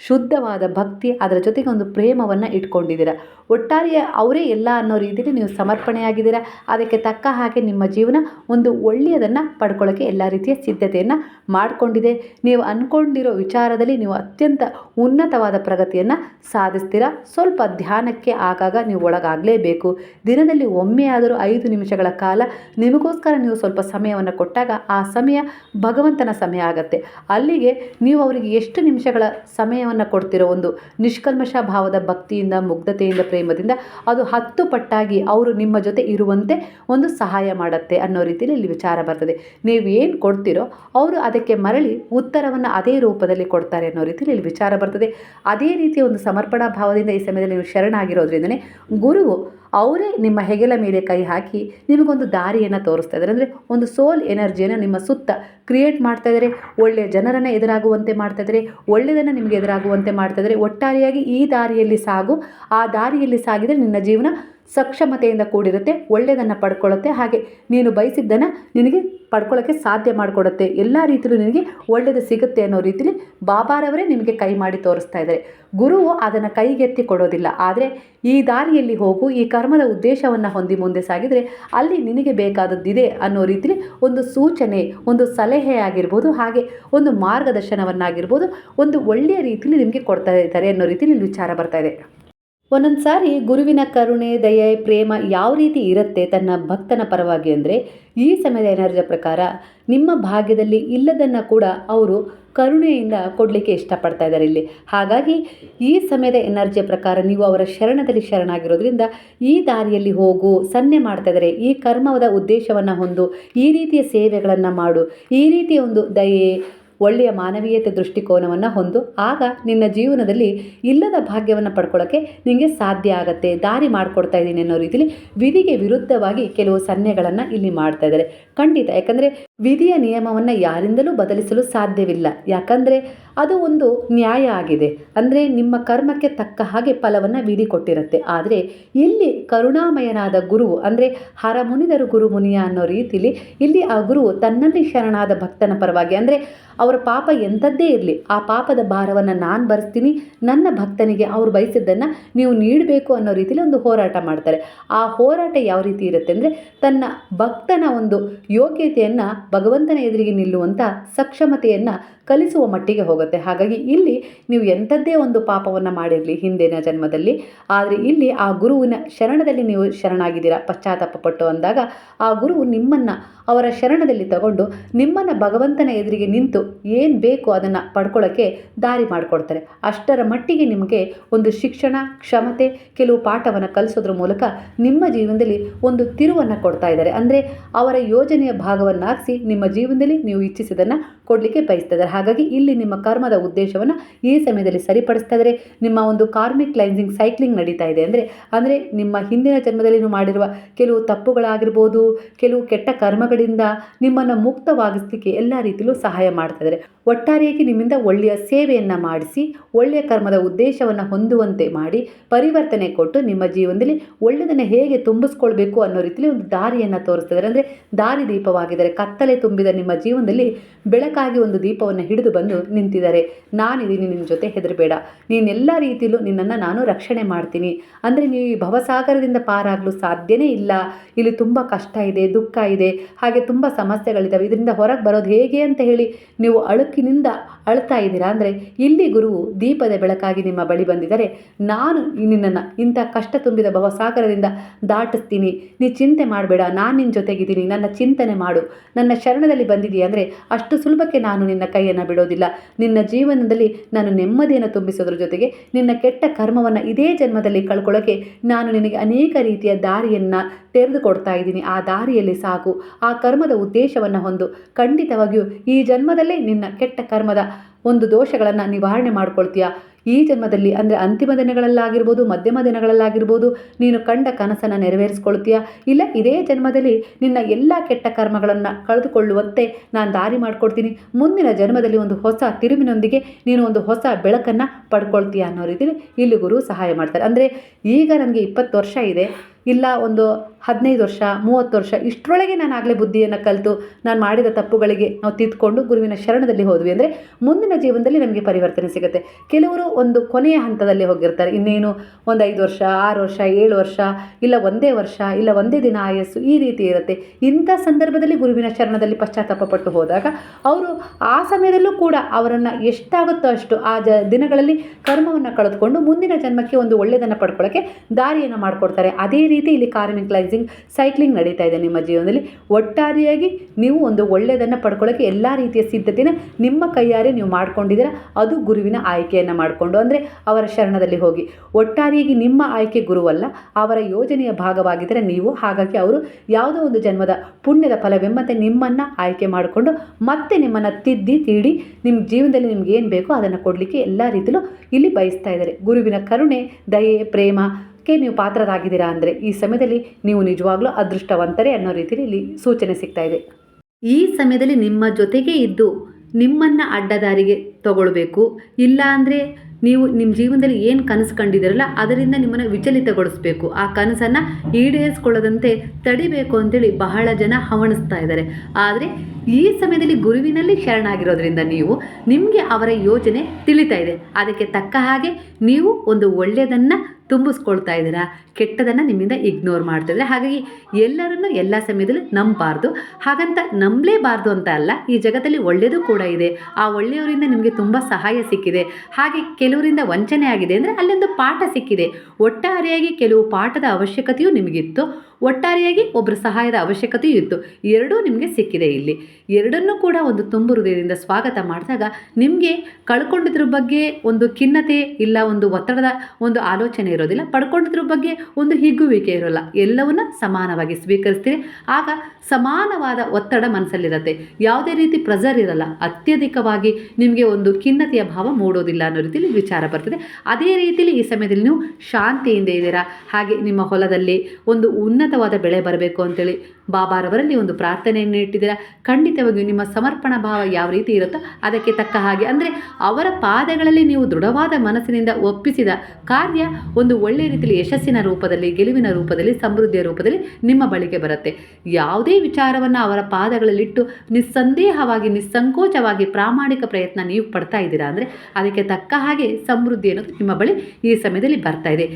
ಶುದ್ಧವಾದ ಭಕ್ತಿ, ಅದರ ಜೊತೆಗೆ ಒಂದು ಪ್ರೇಮವನ್ನು ಇಟ್ಕೊಂಡಿದ್ದೀರಾ. ಒಟ್ಟಾರೆಯ ಅವರೇ ಎಲ್ಲ ಅನ್ನೋ ರೀತಿಯಲ್ಲಿ ನೀವು ಸಮರ್ಪಣೆಯಾಗಿದ್ದೀರಾ. ಅದಕ್ಕೆ ತಕ್ಕ ಹಾಗೆ ನಿಮ್ಮ ಜೀವನ ಒಂದು ಒಳ್ಳೆಯದನ್ನು ಪಡ್ಕೊಳ್ಳೋಕ್ಕೆ ಎಲ್ಲ ರೀತಿಯ ಸಿದ್ಧತೆಯನ್ನು ಮಾಡಿಕೊಂಡಿದೆ. ನೀವು ಅಂದ್ಕೊಂಡಿರೋ ವಿಚಾರದಲ್ಲಿ ನೀವು ಅತ್ಯಂತ ಉನ್ನತವಾದ ಪ್ರಗತಿಯನ್ನು ಸಾಧಿಸ್ತೀರಾ? ಸ್ವಲ್ಪ ಧ್ಯಾನಕ್ಕೆ ಆಗಾಗ ನೀವು ಒಳಗಾಗಲೇಬೇಕು. ದಿನದಲ್ಲಿ ಒಮ್ಮೆಯಾದರೂ ಐದು ನಿಮಿಷಗಳ ಕಾಲ ನಿಮಗೋಸ್ಕರ ನೀವು ಸ್ವಲ್ಪ ಸಮಯವನ್ನು ಕೊಟ್ಟಾಗ ಆ ಸಮಯ ಭಗವಂತನ ಸಮಯ ಆಗುತ್ತೆ. ಅಲ್ಲಿಗೆ ನೀವು ಅವರಿಗೆ ಎಷ್ಟು ನಿಮಿಷಗಳ ಸಮಯವನ್ನು ಕೊಡ್ತಿರೋ ಒಂದು ನಿಷ್ಕಲ್ಮಶ ಭಾವದ ಭಕ್ತಿಯಿಂದ, ಮುಗ್ಧತೆಯಿಂದ ಪ್ರೇಮದಿಂದ ಅದು ಹತ್ತು ಪಟ್ಟಾಗಿ ಅವರು ನಿಮ್ಮ ಜೊತೆ ಇರುವಂತೆ ಒಂದು ಸಹಾಯ ಮಾಡುತ್ತೆ ಅನ್ನೋ ರೀತಿಯಲ್ಲಿ ಇಲ್ಲಿ ವಿಚಾರ ಬರ್ತದೆ. ನೀವು ಏನು ಕೊಡ್ತೀರೋ ಅವರು ಅದಕ್ಕೆ ಮರಳಿ ಉತ್ತರವನ್ನು ಅದೇ ರೂಪದಲ್ಲಿ ಕೊಡ್ತಾರೆ ಅನ್ನೋ ರೀತಿಯಲ್ಲಿ ಇಲ್ಲಿ ವಿಚಾರ ಬರ್ತದೆ. ಅದೇ ರೀತಿಯ ಒಂದು ಸಮರ್ಪಣಾ ಭಾವದಿಂದ ಈ ಸಮಯದಲ್ಲಿ ನೀವು ಶರಣಾಗಿರೋದ್ರಿಂದನೇ ಗುರುವು ಅವರೇ ನಿಮ್ಮ ಹೆಗಲ ಮೇಲೆ ಕೈ ಹಾಕಿ ನಿಮಗೊಂದು ದಾರಿಯನ್ನು ತೋರಿಸ್ತಾ ಇದ್ದಾರೆ. ಅಂದರೆ ಒಂದು ಸೋಲ್ ಎನರ್ಜಿಯನ್ನು ನಿಮ್ಮ ಸುತ್ತ ಕ್ರಿಯೇಟ್ ಮಾಡ್ತಾ ಇದ್ದಾರೆ. ಒಳ್ಳೆಯ ಜನರನ್ನು ಎದುರಾಗುವಂತೆ ಮಾಡ್ತಾ ಇದ್ದಾರೆ. ಒಳ್ಳೆಯದನ್ನು ನಿಮಗೆ ಎದುರಾಗುವಂತೆ ಮಾಡ್ತಾ ಇದ್ದಾರೆ. ಒಟ್ಟಾರೆಯಾಗಿ ಈ ದಾರಿಯಲ್ಲಿ ಸಾಗು. ಆ ದಾರಿಯಲ್ಲಿ ಸಾಗಿದರೆ ನಿನ್ನ ಜೀವನ ಸಕ್ಷಮತೆಯಿಂದ ಕೂಡಿರುತ್ತೆ, ಒಳ್ಳೆಯದನ್ನು ಪಡ್ಕೊಳ್ಳುತ್ತೆ ಹಾಗೆ ನೀನು ಬಯಸಿದ್ದನ್ನು ನಿನಗೆ ಪಡ್ಕೊಳ್ಳೋಕ್ಕೆ ಸಾಧ್ಯ ಮಾಡಿಕೊಡುತ್ತೆ. ಎಲ್ಲ ರೀತಿಯಲ್ಲೂ ನಿನಗೆ ಒಳ್ಳೆಯದು ಸಿಗುತ್ತೆ ಅನ್ನೋ ರೀತಿಲಿ ಬಾಬಾರವರೇ ನಿಮಗೆ ಕೈ ಮಾಡಿ ತೋರಿಸ್ತಾ ಇದ್ದಾರೆ. ಗುರುವು ಅದನ್ನು ಕೈಗೆತ್ತಿ ಕೊಡೋದಿಲ್ಲ. ಆದರೆ ಈ ದಾರಿಯಲ್ಲಿ ಹೋಗು, ಈ ಕರ್ಮದ ಉದ್ದೇಶವನ್ನು ಹೊಂದಿ ಮುಂದೆ ಸಾಗಿದರೆ ಅಲ್ಲಿ ನಿನಗೆ ಬೇಕಾದದ್ದಿದೆ ಅನ್ನೋ ರೀತಿಲಿ ಒಂದು ಸೂಚನೆ, ಒಂದು ಸಲಹೆ ಆಗಿರ್ಬೋದು, ಹಾಗೆ ಒಂದು ಮಾರ್ಗದರ್ಶನವನ್ನಾಗಿರ್ಬೋದು, ಒಂದು ಒಳ್ಳೆಯ ರೀತಿಯಲ್ಲಿ ನಿಮಗೆ ಕೊಡ್ತಾ ಇದ್ದಾರೆ ಅನ್ನೋ ರೀತಿಲಿ ಇಲ್ಲಿ ವಿಚಾರ ಬರ್ತಾ ಇದೆ. ಒಂದೊಂದು ಸಾರಿ ಗುರುವಿನ ಕರುಣೆ, ದಯೆ, ಪ್ರೇಮ ಯಾವ ರೀತಿ ಇರುತ್ತೆ ತನ್ನ ಭಕ್ತನ ಪರವಾಗಿ ಅಂದರೆ, ಈ ಸಮಯದ ಎನರ್ಜಿಯ ಪ್ರಕಾರ ನಿಮ್ಮ ಭಾಗ್ಯದಲ್ಲಿ ಇಲ್ಲದನ್ನು ಕೂಡ ಅವರು ಕರುಣೆಯಿಂದ ಕೊಡಲಿಕ್ಕೆ ಇಷ್ಟಪಡ್ತಾ ಇದ್ದಾರೆ ಇಲ್ಲಿ. ಹಾಗಾಗಿ ಈ ಸಮಯದ ಎನರ್ಜಿಯ ಪ್ರಕಾರ ನೀವು ಅವರ ಶರಣದಲ್ಲಿ ಶರಣಾಗಿರೋದ್ರಿಂದ ಈ ದಾರಿಯಲ್ಲಿ ಹೋಗು, ಸನ್ನೆ ಮಾಡ್ತಾ ಇದ್ದಾರೆ, ಈ ಕರ್ಮದ ಉದ್ದೇಶವನ್ನು ಹೊಂದು, ಈ ರೀತಿಯ ಸೇವೆಗಳನ್ನು ಮಾಡು, ಈ ರೀತಿಯ ಒಂದು ದಯೆ ಒಳ್ಳೆಯ ಮಾನವೀಯತೆ ದೃಷ್ಟಿಕೋನವನ್ನು ಹೊಂದು, ಆಗ ನಿನ್ನ ಜೀವನದಲ್ಲಿ ಇಲ್ಲದ ಭಾಗ್ಯವನ್ನು ಪಡ್ಕೊಳ್ಳೋಕ್ಕೆ ನಿಮಗೆ ಸಾಧ್ಯ ಆಗುತ್ತೆ. ದಾರಿ ಮಾಡಿಕೊಡ್ತಾ ಇದ್ದೀನಿ ಅನ್ನೋ ರೀತಿಲಿ ವಿಧಿಗೆ ವಿರುದ್ಧವಾಗಿ ಕೆಲವು ಸನ್ನೆಗಳನ್ನು ಇಲ್ಲಿ ಮಾಡ್ತಾ ಇದ್ದಾರೆ. ಖಂಡಿತ, ಯಾಕಂದರೆ ವಿಧಿಯ ನಿಯಮವನ್ನು ಯಾರಿಂದಲೂ ಬದಲಿಸಲು ಸಾಧ್ಯವಿಲ್ಲ. ಯಾಕಂದರೆ ಅದು ಒಂದು ನ್ಯಾಯ ಆಗಿದೆ. ಅಂದರೆ ನಿಮ್ಮ ಕರ್ಮಕ್ಕೆ ತಕ್ಕ ಹಾಗೆ ಫಲವನ್ನು ವಿಧಿ ಕೊಟ್ಟಿರುತ್ತೆ ಆದರೆ ಇಲ್ಲಿ ಕರುಣಾಮಯನಾದ ಗುರು, ಅಂದರೆ ಹರ ಮುನಿದರು ಗುರು ಮುನಿಯ ಅನ್ನೋ ರೀತಿಲಿ ಇಲ್ಲಿ ಆ ಗುರು ತನ್ನಲ್ಲಿ ಶರಣಾದ ಭಕ್ತನ ಪರವಾಗಿ, ಅಂದರೆ ಅವರ ಪಾಪ ಎಂಥದ್ದೇ ಇರಲಿ, ಆ ಪಾಪದ ಭಾರವನ್ನು ನಾನು ಬರೆಸ್ತೀನಿ, ನನ್ನ ಭಕ್ತನಿಗೆ ಅವ್ರು ಬಯಸಿದ್ದನ್ನು ನೀವು ನೀಡಬೇಕು ಅನ್ನೋ ರೀತಿಯಲ್ಲಿ ಒಂದು ಹೋರಾಟ ಮಾಡ್ತಾರೆ. ಆ ಹೋರಾಟ ಯಾವ ರೀತಿ ಇರುತ್ತೆ ಅಂದರೆ ತನ್ನ ಭಕ್ತನ ಒಂದು ಯೋಗ್ಯತೆಯನ್ನು ಭಗವಂತನ ಎದುರಿಗೆ ನಿಲ್ಲುವಂಥ ಸಕ್ಷಮತೆಯನ್ನು ಕಲಿಸುವ ಮಟ್ಟಿಗೆ ಹೋಗುತ್ತೆ. ಹಾಗಾಗಿ ಇಲ್ಲಿ ನೀವು ಎಂಥದ್ದೇ ಒಂದು ಪಾಪವನ್ನು ಮಾಡಿರಲಿ ಹಿಂದಿನ ಜನ್ಮದಲ್ಲಿ, ಆದರೆ ಇಲ್ಲಿ ಆ ಗುರುವಿನ ಶರಣದಲ್ಲಿ ನೀವು ಶರಣಾಗಿದ್ದೀರಾ? ಪಶ್ಚಾತ್ತಾಪ ಪಟ್ಟು ಅಂದಾಗ ಆ ಗುರು ನಿಮ್ಮನ್ನು ಅವರ ಶರಣದಲ್ಲಿ ತಗೊಂಡು ನಿಮ್ಮನ್ನು ಭಗವಂತನ ಎದುರಿಗೆ ನಿಂತು ಏನು ಬೇಕು ಅದನ್ನು ಪಡ್ಕೊಳ್ಳೋಕ್ಕೆ ದಾರಿ ಮಾಡಿಕೊಡ್ತಾರೆ. ಅಷ್ಟರ ಮಟ್ಟಿಗೆ ನಿಮಗೆ ಒಂದು ಶಿಕ್ಷಣ, ಕ್ಷಮತೆ, ಕೆಲವು ಪಾಠವನ್ನು ಕಲಿಸೋದ್ರ ಮೂಲಕ ನಿಮ್ಮ ಜೀವನದಲ್ಲಿ ಒಂದು ತಿರುವನ್ನು ಕೊಡ್ತಾ ಇದ್ದಾರೆ. ಅಂದರೆ ಅವರ ಯೋಜನೆಯ ಭಾಗವನ್ನಾಗಿಸಿ ನಿಮ್ಮ ಜೀವನದಲ್ಲಿ ನೀವು ಇಚ್ಛಿಸಿದನ್ನು ಕೊಡಲಿಕ್ಕೆ ಬಯಸ್ತಾ ಇದ್ದಾರೆ. ಹಾಗಾಗಿ ಇಲ್ಲಿ ನಿಮ್ಮ ಕರ್ಮದ ಉದ್ದೇಶವನ್ನು ಈ ಸಮಯದಲ್ಲಿ ಸರಿಪಡಿಸ್ತಾ ಇದ್ದಾರೆ ನಿಮ್ಮ ಒಂದು ಕಾರ್ಮಿಕ್ ಕ್ಲೈನ್ಸಿಂಗ್ ಸೈಕ್ಲಿಂಗ್ ನಡೀತಾ ಇದೆ ಅಂದರೆ ಅಂದರೆ ನಿಮ್ಮ ಹಿಂದಿನ ಜನ್ಮದಲ್ಲಿ ನೀವು ಮಾಡಿರುವ ಕೆಲವು ತಪ್ಪುಗಳಾಗಿರ್ಬೋದು, ಕೆಲವು ಕೆಟ್ಟ ಕರ್ಮಗಳಿಂದ ನಿಮ್ಮನ್ನು ಮುಕ್ತವಾಗಿಸಲಿಕ್ಕೆ ಎಲ್ಲ ರೀತಿಯಲ್ಲೂ ಸಹಾಯ ಮಾಡ್ತಾ ಇದ್ದಾರೆ ಒಟ್ಟಾರೆಯಾಗಿ ನಿಮ್ಮಿಂದ ಒಳ್ಳೆಯ ಸೇವೆಯನ್ನು ಮಾಡಿಸಿ, ಒಳ್ಳೆಯ ಕರ್ಮದ ಉದ್ದೇಶವನ್ನು ಹೊಂದುವಂತೆ ಮಾಡಿ, ಪರಿವರ್ತನೆ ಕೊಟ್ಟು ನಿಮ್ಮ ಜೀವನದಲ್ಲಿ ಒಳ್ಳೆಯದನ್ನು ಹೇಗೆ ತುಂಬಿಸ್ಕೊಳ್ಬೇಕು ಅನ್ನೋ ರೀತಿಯಲ್ಲಿ ಒಂದು ದಾರಿಯನ್ನು ತೋರಿಸ್ತಿದ್ದಾರೆ ಅಂದರೆ ದಾರಿ ದೀಪವಾಗಿದ್ದಾರೆ, ಕತ್ತಲೆ ತುಂಬಿದ ನಿಮ್ಮ ಜೀವನದಲ್ಲಿ ಬೆಳಕಾಗಿ ಒಂದು ದೀಪವನ್ನು ಹಿಡಿದು ಬಂದು ನಿಂತಿದ್ದಾರೆ. ನಾನಿದ್ದೀನಿ ನಿನ್ನ ಜೊತೆ ಹೆದರಬೇಡ. ನೀನೆಲ್ಲ ರೀತಿಯಲ್ಲೂ ನಿನ್ನನ್ನು ನಾನು ರಕ್ಷಣೆ ಮಾಡ್ತೀನಿ. ಅಂದರೆ ನೀವು ಈ ಭವಸಾಗರದಿಂದ ಪಾರಾಗಲು ಸಾಧ್ಯನೇ ಇಲ್ಲ. ಇಲ್ಲಿ ತುಂಬ ಕಷ್ಟ ಇದೆ, ದುಃಖ ಇದೆ. ಹಾಗೆ ತುಂಬ ಸಮಸ್ಯೆಗಳಿದ್ದಾವೆ. ಇದರಿಂದ ಹೊರಗೆ ಬರೋದು ಹೇಗೆ ಅಂತ ಹೇಳಿ ನೀವು ಅಳುಕಿನಿಂದ ಅಳ್ತಾ ಇದ್ದೀರಾ? ಅಂದರೆ ಇಲ್ಲಿ ಗುರುವು ದೀಪದ ಬೆಳಕಾಗಿ ನಿಮ್ಮ ಬಳಿ ಬಂದಿದ್ದರೆ. ನಾನು ನಿನ್ನನ್ನು ಇಂಥ ಕಷ್ಟ ತುಂಬಿದ ಭವಸಾಗರದಿಂದ ದಾಟಿಸ್ತೀನಿ. ನೀ ಚಿಂತೆ ಮಾಡಬೇಡ, ನಾನು ನಿನ್ನ ಜೊತೆಗಿದ್ದೀನಿ. ನನ್ನ ಚಿಂತನೆ ಮಾಡು. ನನ್ನ ಶರಣದಲ್ಲಿ ಬಂದಿದೆಯಾ ಅಂದರೆ ಅಷ್ಟು ಸುಲಭಕ್ಕೆ ನಾನು ನಿನ್ನ ಕೈಯನ್ನು ಬಿಡೋದಿಲ್ಲ. ನಿನ್ನ ಜೀವನದಲ್ಲಿ ನಾನು ನೆಮ್ಮದಿಯನ್ನು ತುಂಬಿಸೋದ್ರ ಜೊತೆಗೆ ನಿನ್ನ ಕೆಟ್ಟ ಕರ್ಮವನ್ನು ಇದೇ ಜನ್ಮದಲ್ಲಿ ಕಳ್ಕೊಳ್ಳೋಕ್ಕೆ ನಾನು ನಿನಗೆ ಅನೇಕ ರೀತಿಯ ದಾರಿಯನ್ನು ತೆರೆದುಕೊಡ್ತಾ ಇದ್ದೀನಿ. ಆ ದಾರಿಯಲ್ಲಿ ಸಾಗು. ಆ ಕರ್ಮದ ಉದ್ದೇಶವನ್ನು ಹೊಂದು. ಖಂಡಿತವಾಗಿಯೂ ಈ ಜನ್ಮದಲ್ಲೇ ನಿನ್ನ ಕೆಟ್ಟ ಕರ್ಮದ ಒಂದು ದೋಷಗಳನ್ನು ನಿವಾರಣೆ ಮಾಡ್ಕೊಳ್ತೀಯ? ಈ ಜನ್ಮದಲ್ಲಿ ಅಂದರೆ ಅಂತಿಮ ದಿನಗಳಲ್ಲಾಗಿರ್ಬೋದು, ಮಧ್ಯಮ ದಿನಗಳಲ್ಲಾಗಿರ್ಬೋದು ನೀನು ಕಂಡ ಕನಸನ್ನು ನೆರವೇರಿಸ್ಕೊಳ್ತೀಯ? ಇಲ್ಲ, ಇದೇ ಜನ್ಮದಲ್ಲಿ ನಿನ್ನ ಎಲ್ಲ ಕೆಟ್ಟ ಕರ್ಮಗಳನ್ನು ಕಳೆದುಕೊಳ್ಳುವಂತೆ ನಾನು ದಾರಿ ಮಾಡಿಕೊಡ್ತೀನಿ. ಮುಂದಿನ ಜನ್ಮದಲ್ಲಿ ಒಂದು ಹೊಸ ತಿರುವಿನೊಂದಿಗೆ ನೀನು ಒಂದು ಹೊಸ ಬೆಳಕನ್ನು ಪಡ್ಕೊಳ್ತೀಯ ಅನ್ನೋ ರೀತಿಯಲ್ಲಿ ಇಲ್ಲಿ ಗುರು ಸಹಾಯ ಮಾಡ್ತಾರೆ. ಅಂದರೆ ಈಗ ನನಗೆ ಇಪ್ಪತ್ತು ವರ್ಷ ಇದೆ. ಇಲ್ಲ ಒಂದು ಹದಿನೈದು ವರ್ಷ, ಮೂವತ್ತು ವರ್ಷ, ಇಷ್ಟರೊಳಗೆ ನಾನು ಆಗಲೇ ಬುದ್ಧಿಯನ್ನು ಕಲಿತು ನಾನು ಮಾಡಿದ ತಪ್ಪುಗಳಿಗೆ ನಾವು ತಿದ್ದುಕೊಂಡು ಗುರುವಿನ ಶರಣದಲ್ಲಿ ಹೋದ್ವಿ ಅಂದರೆ ಮುಂದಿನ ಜೀವನದಲ್ಲಿ ನಮಗೆ ಪರಿವರ್ತನೆ ಸಿಗುತ್ತೆ. ಕೆಲವರು ಒಂದು ಕೊನೆಯ ಹಂತದಲ್ಲಿ ಹೋಗಿರ್ತಾರೆ. ಇನ್ನೇನು ಒಂದು ಐದು ವರ್ಷ, ಆರು ವರ್ಷ, ಏಳು ವರ್ಷ, ಇಲ್ಲ ಒಂದೇ ವರ್ಷ, ಇಲ್ಲ ಒಂದೇ ದಿನ ಆಯಸ್ಸು ಈ ರೀತಿ ಇರುತ್ತೆ. ಇಂಥ ಸಂದರ್ಭದಲ್ಲಿ ಗುರುವಿನ ಶರಣದಲ್ಲಿ ಪಶ್ಚಾತ್ತಾಪ ಪಟ್ಟು ಹೋದಾಗ ಅವರು ಆ ಸಮಯದಲ್ಲೂ ಕೂಡ ಅವರನ್ನು ಎಷ್ಟಾಗುತ್ತೋ ಅಷ್ಟು ಆ ಜ ದಿನಗಳಲ್ಲಿ ಕರ್ಮವನ್ನು ಕಳೆದುಕೊಂಡು ಮುಂದಿನ ಜನ್ಮಕ್ಕೆ ಒಂದು ಒಳ್ಳೆಯದನ್ನು ಪಡ್ಕೊಳ್ಳೋಕ್ಕೆ ದಾರಿಯನ್ನು ಮಾಡಿಕೊಡ್ತಾರೆ. ಅದೇ ರೀತಿ ಇಲ್ಲಿ ಕಾರ್ಮಿಕ್ಲೈಸಿಂಗ್ ಸೈಕ್ಲಿಂಗ್ ನಡೀತಾ ಇದೆ ನಿಮ್ಮ ಜೀವನದಲ್ಲಿ. ಒಟ್ಟಾರೆಯಾಗಿ ನೀವು ಒಂದು ಒಳ್ಳೆಯದನ್ನು ಪಡ್ಕೊಳ್ಳೋಕ್ಕೆ ಎಲ್ಲ ರೀತಿಯ ಸಿದ್ಧತೆನ ನಿಮ್ಮ ಕೈಯಾರೆ ನೀವು ಮಾಡ್ಕೊಂಡಿದ್ದೀರ? ಅದು ಗುರುವಿನ ಆಯ್ಕೆಯನ್ನು ಮಾಡಿಕೊಂಡು ಅಂದರೆ ಅವರ ಶರಣದಲ್ಲಿ ಹೋಗಿ. ಒಟ್ಟಾರೆಯಾಗಿ ನಿಮ್ಮ ಆಯ್ಕೆ ಗುರುವಲ್ಲ, ಅವರ ಯೋಜನೆಯ ಭಾಗವಾಗಿದ್ದರೆ ನೀವು ಹಾಗಾಗಿ ಅವರು ಯಾವುದೋ ಒಂದು ಜನ್ಮದ ಪುಣ್ಯದ ಫಲವೆಂಬಂತೆ ನಿಮ್ಮನ್ನು ಆಯ್ಕೆ ಮಾಡಿಕೊಂಡು ಮತ್ತೆ ನಿಮ್ಮನ್ನು ತಿದ್ದಿ ತೀಡಿ ನಿಮ್ಮ ಜೀವನದಲ್ಲಿ ನಿಮ್ಗೆ ಏನು ಬೇಕೋ ಅದನ್ನು ಕೊಡಲಿಕ್ಕೆ ಎಲ್ಲ ರೀತಿಯಲ್ಲೂ ಇಲ್ಲಿ ಬಯಸ್ತಾ ಇದ್ದಾರೆ. ಗುರುವಿನ ಕರುಣೆ, ದಯೆ, ಪ್ರೇಮ ನೀವು ಪಾತ್ರರಾಗಿದ್ದೀರಾ ಅಂದರೆ ಈ ಸಮಯದಲ್ಲಿ ನೀವು ನಿಜವಾಗ್ಲೂ ಅದೃಷ್ಟವಂತರೇ ಅನ್ನೋ ರೀತಿಯಲ್ಲಿ ಇಲ್ಲಿ ಸೂಚನೆ ಸಿಗ್ತಾ ಇದೆ. ಈ ಸಮಯದಲ್ಲಿ ನಿಮ್ಮ ಜೊತೆಗೆ ಇದ್ದು ನಿಮ್ಮನ್ನು ಅಡ್ಡದಾರಿಗೆ ತಗೊಳ್ಬೇಕು. ಇಲ್ಲ ಅಂದರೆ ನೀವು ನಿಮ್ಮ ಜೀವನದಲ್ಲಿ ಏನು ಕನಸು ಕಂಡಿದ್ದೀರಲ್ಲ, ಅದರಿಂದ ನಿಮ್ಮನ್ನು ವಿಚಲಿತಗೊಳಿಸಬೇಕು. ಆ ಕನಸನ್ನು ಈಡೇರಿಸ್ಕೊಳ್ಳದಂತೆ ತಡಿಬೇಕು ಅಂತೇಳಿ ಬಹಳ ಜನ ಹವಣಿಸ್ತಾ ಇದ್ದಾರೆ. ಆದರೆ ಈ ಸಮಯದಲ್ಲಿ ಗುರುವಿನಲ್ಲಿ ಶರಣಾಗಿರೋದ್ರಿಂದ ನೀವು ನಿಮಗೆ ಅವರ ಯೋಜನೆ ತಿಳಿತಾ ಇದೆ. ಅದಕ್ಕೆ ತಕ್ಕ ಹಾಗೆ ನೀವು ಒಂದು ಒಳ್ಳೆಯದನ್ನು ತುಂಬಿಸ್ಕೊಳ್ತಾ ಇದ್ದೀರಾ, ಕೆಟ್ಟದನ್ನು ನಿಮ್ಮಿಂದ ಇಗ್ನೋರ್ ಮಾಡ್ತಾ ಇದ್ದಾರೆ. ಹಾಗಾಗಿ ಎಲ್ಲರನ್ನು ಎಲ್ಲ ಸಮಯದಲ್ಲಿ ನಂಬಬಾರ್ದು. ಹಾಗಂತ ನಂಬಲೇಬಾರ್ದು ಅಂತ ಅಲ್ಲ, ಈ ಜಗತ್ತಲ್ಲಿ ಒಳ್ಳೆಯದು ಕೂಡ ಇದೆ. ಆ ಒಳ್ಳೆಯವರಿಂದ ನಿಮಗೆ ತುಂಬ ಸಹಾಯ ಸಿಕ್ಕಿದೆ. ಹಾಗೆ ಕೆಲವರಿಂದ ವಂಚನೆ ಆಗಿದೆ. ಅಂದರೆ ಅಲ್ಲೊಂದು ಪಾಠ ಸಿಕ್ಕಿದೆ. ಒಟ್ಟಾರೆಯಾಗಿ ಕೆಲವು ಪಾಠದ ಅವಶ್ಯಕತೆಯೂ ನಿಮಗಿತ್ತು. ಒಟ್ಟಾರೆಯಾಗಿ ಒಬ್ಬರ ಸಹಾಯದ ಅವಶ್ಯಕತೆಯೂ ಇತ್ತು. ಎರಡೂ ನಿಮಗೆ ಸಿಕ್ಕಿದೆ ಇಲ್ಲಿ. ಎರಡನ್ನೂ ಕೂಡ ಒಂದು ತುಂಬು ಹೃದಯದಿಂದ ಸ್ವಾಗತ ಮಾಡಿದಾಗ ನಿಮಗೆ ಕಳ್ಕೊಂಡಿದ್ರ ಬಗ್ಗೆ ಒಂದು ಖಿನ್ನತೆ ಇಲ್ಲ, ಒಂದು ಒತ್ತಡದ ಒಂದು ಆಲೋಚನೆ ಇರೋದಿಲ್ಲ. ಪಡ್ಕೊಂಡಿದ್ರ ಬಗ್ಗೆ ಒಂದು ಹಿಗ್ಗುವಿಕೆ ಇರೋಲ್ಲ. ಎಲ್ಲವನ್ನ ಸಮಾನವಾಗಿ ಸ್ವೀಕರಿಸ್ತೀರಿ. ಆಗ ಸಮಾನವಾದ ಒತ್ತಡ ಮನಸ್ಸಲ್ಲಿರತ್ತೆ. ಯಾವುದೇ ರೀತಿ ಪ್ರೆಸರ್ ಇರಲ್ಲ. ಅತ್ಯಧಿಕವಾಗಿ ನಿಮಗೆ ಒಂದು ಖಿನ್ನತೆಯ ಭಾವ ಮೂಡೋದಿಲ್ಲ ಅನ್ನೋ ರೀತಿಯಲ್ಲಿ ವಿಚಾರ ಬರ್ತದೆ. ಅದೇ ರೀತಿಯಲ್ಲಿ ಈ ಸಮಯದಲ್ಲಿ ನೀವು ಶಾಂತಿಯಿಂದ ಇದ್ದೀರಾ? ಹಾಗೆ ನಿಮ್ಮ ಹೊಲದಲ್ಲಿ ಒಂದು ಉನ್ನತವಾದ ಬೆಳೆ ಬರಬೇಕು ಅಂತೇಳಿ ಬಾಬಾರವರಲ್ಲಿ ಒಂದು ಪ್ರಾರ್ಥನೆಯನ್ನು ಇಟ್ಟಿದ್ದೀರಾ. ಖಂಡಿತವಾಗಿಯೂ ನಿಮ್ಮ ಸಮರ್ಪಣಾ ಭಾವ ಯಾವ ರೀತಿ ಇರುತ್ತೋ ಅದಕ್ಕೆ ತಕ್ಕ ಹಾಗೆ. ಅಂದರೆ ಅವರ ಪಾದಗಳಲ್ಲಿ ನೀವು ದೃಢವಾದ ಮನಸ್ಸಿನಿಂದ ಒಪ್ಪಿಸಿದ ಕಾರ್ಯ ಒಂದು ಒಳ್ಳೆಯ ರೀತಿಯಲ್ಲಿ ಯಶಸ್ಸಿನ ರೂಪದಲ್ಲಿ, ಗೆಲುವಿನ ರೂಪದಲ್ಲಿ, ಸಮೃದ್ಧಿಯ ರೂಪದಲ್ಲಿ ನಿಮ್ಮ ಬಳಿಗೆ ಬರುತ್ತೆ. ಯಾವುದೇ ವಿಚಾರವನ್ನು ಅವರ ಪಾದಗಳಲ್ಲಿಟ್ಟು ನಿಸ್ಸಂದೇಹವಾಗಿ, ನಿಸ್ಸಂಕೋಚವಾಗಿ, ಪ್ರಾಮಾಣಿಕ ಪ್ರಯತ್ನ ನೀವು ಪಡ್ತಾ ಇದ್ದೀರಾ ಅಂದರೆ ಅದಕ್ಕೆ ತಕ್ಕ ಹಾಗೆ ಸಮೃದ್ಧಿ ಅನ್ನೋದು ನಿಮ್ಮ ಬಳಿ ಈ ಸಮಯದಲ್ಲಿ ಬರ್ತಾ ಇದೆ.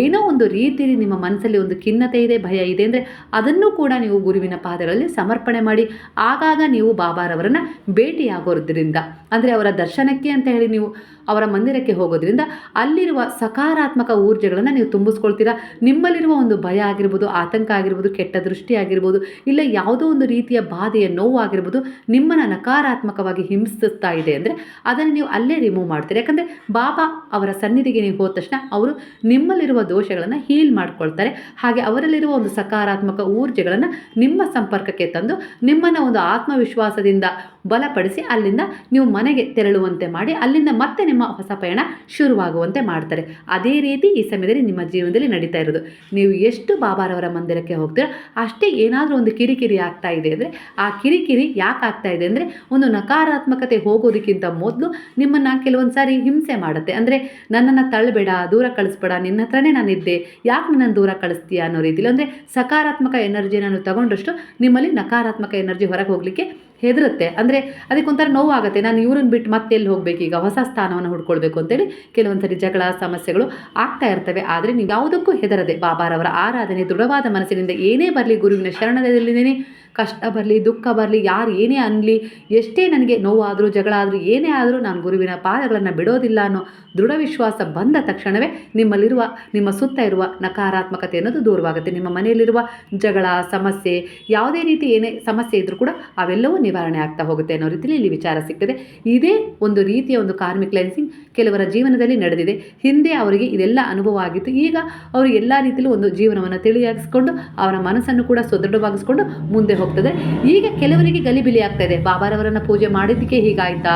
ಏನೋ ಒಂದು ರೀತಿಯಲ್ಲಿ ನಿಮ್ಮ ಮನಸ್ಸಲ್ಲಿ ಒಂದು ಖಿನ್ನತೆ ಇದೆ, ಭಯ ಇದೆ ಅಂದರೆ ಅದನ್ನು ಕೂಡ ನೀವು ಗುರುವಿನ ಪಾದಗಳಲ್ಲಿ ಸಮರ್ಪಣೆ ಮಾಡಿ ಆಗಾಗ ನೀವು ಬಾಬಾರವರನ್ನು ಭೇಟಿಯಾಗೋದ್ರಿಂದ, ಅಂದರೆ ಅವರ ದರ್ಶನಕ್ಕೆ ಅಂತ ಹೇಳಿ ನೀವು ಅವರ ಮಂದಿರಕ್ಕೆ ಹೋಗೋದ್ರಿಂದ ಅಲ್ಲಿರುವ ಸಕಾರಾತ್ಮಕ ಊರ್ಜೆಗಳನ್ನು ನೀವು ತುಂಬಿಸ್ಕೊಳ್ತೀರಾ? ನಿಮ್ಮಲ್ಲಿರುವ ಒಂದು ಭಯ ಆಗಿರ್ಬೋದು, ಆತಂಕ ಆಗಿರ್ಬೋದು, ಕೆಟ್ಟ ದೃಷ್ಟಿ ಆಗಿರ್ಬೋದು, ಇಲ್ಲ ಯಾವುದೋ ಒಂದು ರೀತಿಯ ಬಾಧೆಯ ನೋವು ಆಗಿರ್ಬೋದು ನಿಮ್ಮನ್ನು ನಕಾರಾತ್ಮಕವಾಗಿ ಹಿಂಸಿಸ್ತಾ ಇದೆ ಅಂದರೆ ಅದನ್ನು ನೀವು ಅಲ್ಲೇ ರಿಮೂವ್ ಮಾಡ್ತೀರಿ? ಯಾಕಂದರೆ ಬಾಬಾ ಅವರ ಸನ್ನಿಧಿಗೆ ನೀವು ಹೋದ ತಕ್ಷಣ ಅವರು ನಿಮ್ಮಲ್ಲಿರುವ ದೋಷಗಳನ್ನು ಹೀಲ್ ಮಾಡ್ಕೊಳ್ತಾರೆ. ಹಾಗೆ ಅವರಲ್ಲಿರುವ ಒಂದು ಸಕಾರಾತ್ಮಕ ಊರ್ಜೆಗಳನ್ನು ನಿಮ್ಮ ಸಂಪರ್ಕಕ್ಕೆ ತಂದು ನಿಮ್ಮನ್ನು ಒಂದು ಆತ್ಮವಿಶ್ವಾಸದಿಂದ ಬಲಪಡಿಸಿ ಅಲ್ಲಿಂದ ನೀವು ಮನೆಗೆ ತೆರಳುವಂತೆ ಮಾಡಿ ಅಲ್ಲಿಂದ ಮತ್ತೆ ನಿಮ್ಮ ಹೊಸ ಪಯಣ ಶುರುವಾಗುವಂತೆ ಮಾಡ್ತಾರೆ. ಅದೇ ರೀತಿ ಈ ಸಮಯದಲ್ಲಿ ನಿಮ್ಮ ಜೀವನದಲ್ಲಿ ನಡೀತಾ ಇರೋದು. ನೀವು ಎಷ್ಟು ಬಾಬಾರವರ ಮಂದಿರಕ್ಕೆ ಹೋಗ್ತೀರೋ ಅಷ್ಟೇ ಏನಾದರೂ ಒಂದು ಕಿರಿಕಿರಿ ಆಗ್ತಾ ಇದೆ ಅಂದರೆ, ಆ ಕಿರಿಕಿರಿ ಯಾಕೆ ಆಗ್ತಾ ಇದೆ ಅಂದರೆ, ಒಂದು ನಕಾರಾತ್ಮಕತೆ ಹೋಗೋದಕ್ಕಿಂತ ಮೊದಲು ನಿಮ್ಮನ್ನು ಕೆಲವೊಂದು ಸಾರಿ ಹಿಂಸೆ ಮಾಡುತ್ತೆ. ಅಂದರೆ, ನನ್ನನ್ನು ತಳ್ಳಬೇಡ ದೂರ ಕಳಿಸ್ಬೇಡ, ನಿನ್ನ ಹತ್ರನೇ ನಾನಿದ್ದೆ, ಯಾಕೆ ನನ್ನನ್ನು ದೂರ ಕಳಿಸ್ತೀಯ ಅನ್ನೋ ರೀತಿಲಿ. ಅಂದರೆ, ಸಕಾರಾತ್ಮಕ ಎನರ್ಜಿ ನಾನು ತಗೊಂಡಷ್ಟು ನಿಮ್ಮಲ್ಲಿ ನಕಾರಾತ್ಮಕ ಎನರ್ಜಿ ಹೊರಗೆ ಹೋಗಲಿಕ್ಕೆ ಹೆದರುತ್ತೆ. ಅಂದರೆ ಅದಕ್ಕೊಂಥರ ನೋವಾಗುತ್ತೆ. ನಾನು ಇವ್ರನ್ನ ಬಿಟ್ಟು ಮತ್ತೆ ಎಲ್ಲಿ ಹೋಗಬೇಕು? ಈಗ ಹೊಸ ಸ್ಥಾನವನ್ನು ಹುಡ್ಕೊಳ್ಬೇಕು ಅಂತೇಳಿ ಕೆಲವೊಂದು ಸರಿ ಜಗಳ, ಸಮಸ್ಯೆಗಳು ಆಗ್ತಾ ಇರ್ತವೆ. ಆದರೆ ನೀವು ಯಾವುದಕ್ಕೂ ಹೆದರದೆ. ಬಾಬಾರವರ ಆರಾಧನೆ ದೃಢವಾದ ಮನಸ್ಸಿನಿಂದ ಏನೇ ಬರಲಿ ಗುರುವಿನ ಶರಣದಲ್ಲಿದ್ದೇನೆ. ಕಷ್ಟ ಬರಲಿ, ದುಃಖ ಬರಲಿ, ಯಾರು ಏನೇ ಅನ್ನಲಿ, ಎಷ್ಟೇ ನನಗೆ ನೋವಾದರೂ ಜಗಳ ಆದರೂ ಏನೇ ಆದರೂ ನಾನು ಗುರುವಿನ ಪಾದಗಳನ್ನು ಬಿಡೋದಿಲ್ಲ ಅನ್ನೋ ದೃಢ ವಿಶ್ವಾಸ ಬಂದ ತಕ್ಷಣವೇ ನಿಮ್ಮಲ್ಲಿರುವ, ನಿಮ್ಮ ಸುತ್ತ ಇರುವ ನಕಾರಾತ್ಮಕತೆ ಅನ್ನೋದು ದೂರವಾಗುತ್ತೆ. ನಿಮ್ಮ ಮನೆಯಲ್ಲಿರುವ ಜಗಳ, ಸಮಸ್ಯೆ, ಯಾವುದೇ ರೀತಿ ಏನೇ ಸಮಸ್ಯೆ ಇದ್ದರೂ ಕೂಡ ಅವೆಲ್ಲವೂ ನಿವಾರಣೆ ಆಗ್ತಾ ಹೋಗುತ್ತೆ ಅನ್ನೋ ರೀತಿಯಲ್ಲಿ ಇಲ್ಲಿ ವಿಚಾರ ಸಿಗ್ತದೆ. ಇದೇ ಒಂದು ರೀತಿಯ ಒಂದು ಕಾರ್ಮಿಕ್ ಕ್ಲೆನ್ಸಿಂಗ್ ಕೆಲವರ ಜೀವನದಲ್ಲಿ ನಡೆದಿದೆ. ಹಿಂದೆ ಅವರಿಗೆ ಇದೆಲ್ಲ ಅನುಭವ ಆಗಿತ್ತು. ಈಗ ಅವರು ಎಲ್ಲ ರೀತಿಯಲ್ಲೂ ಒಂದು ಜೀವನವನ್ನು ತಿಳಿಯಾಗಿಸ್ಕೊಂಡು ಅವರ ಮನಸ್ಸನ್ನು ಕೂಡ ಸುದೃಢವಾಗಿಸ್ಕೊಂಡು ಮುಂದೆ ಹೋಗ್ತದೆ. ಈಗ ಕೆಲವರಿಗೆ ಗಲಿಬಿಲಿ ಆಗ್ತಾ ಇದೆ. ಬಾಬಾರವರನ್ನು ಪೂಜೆ ಮಾಡಿದ್ದಕ್ಕೆ ಹೀಗಾಯ್ತಾ?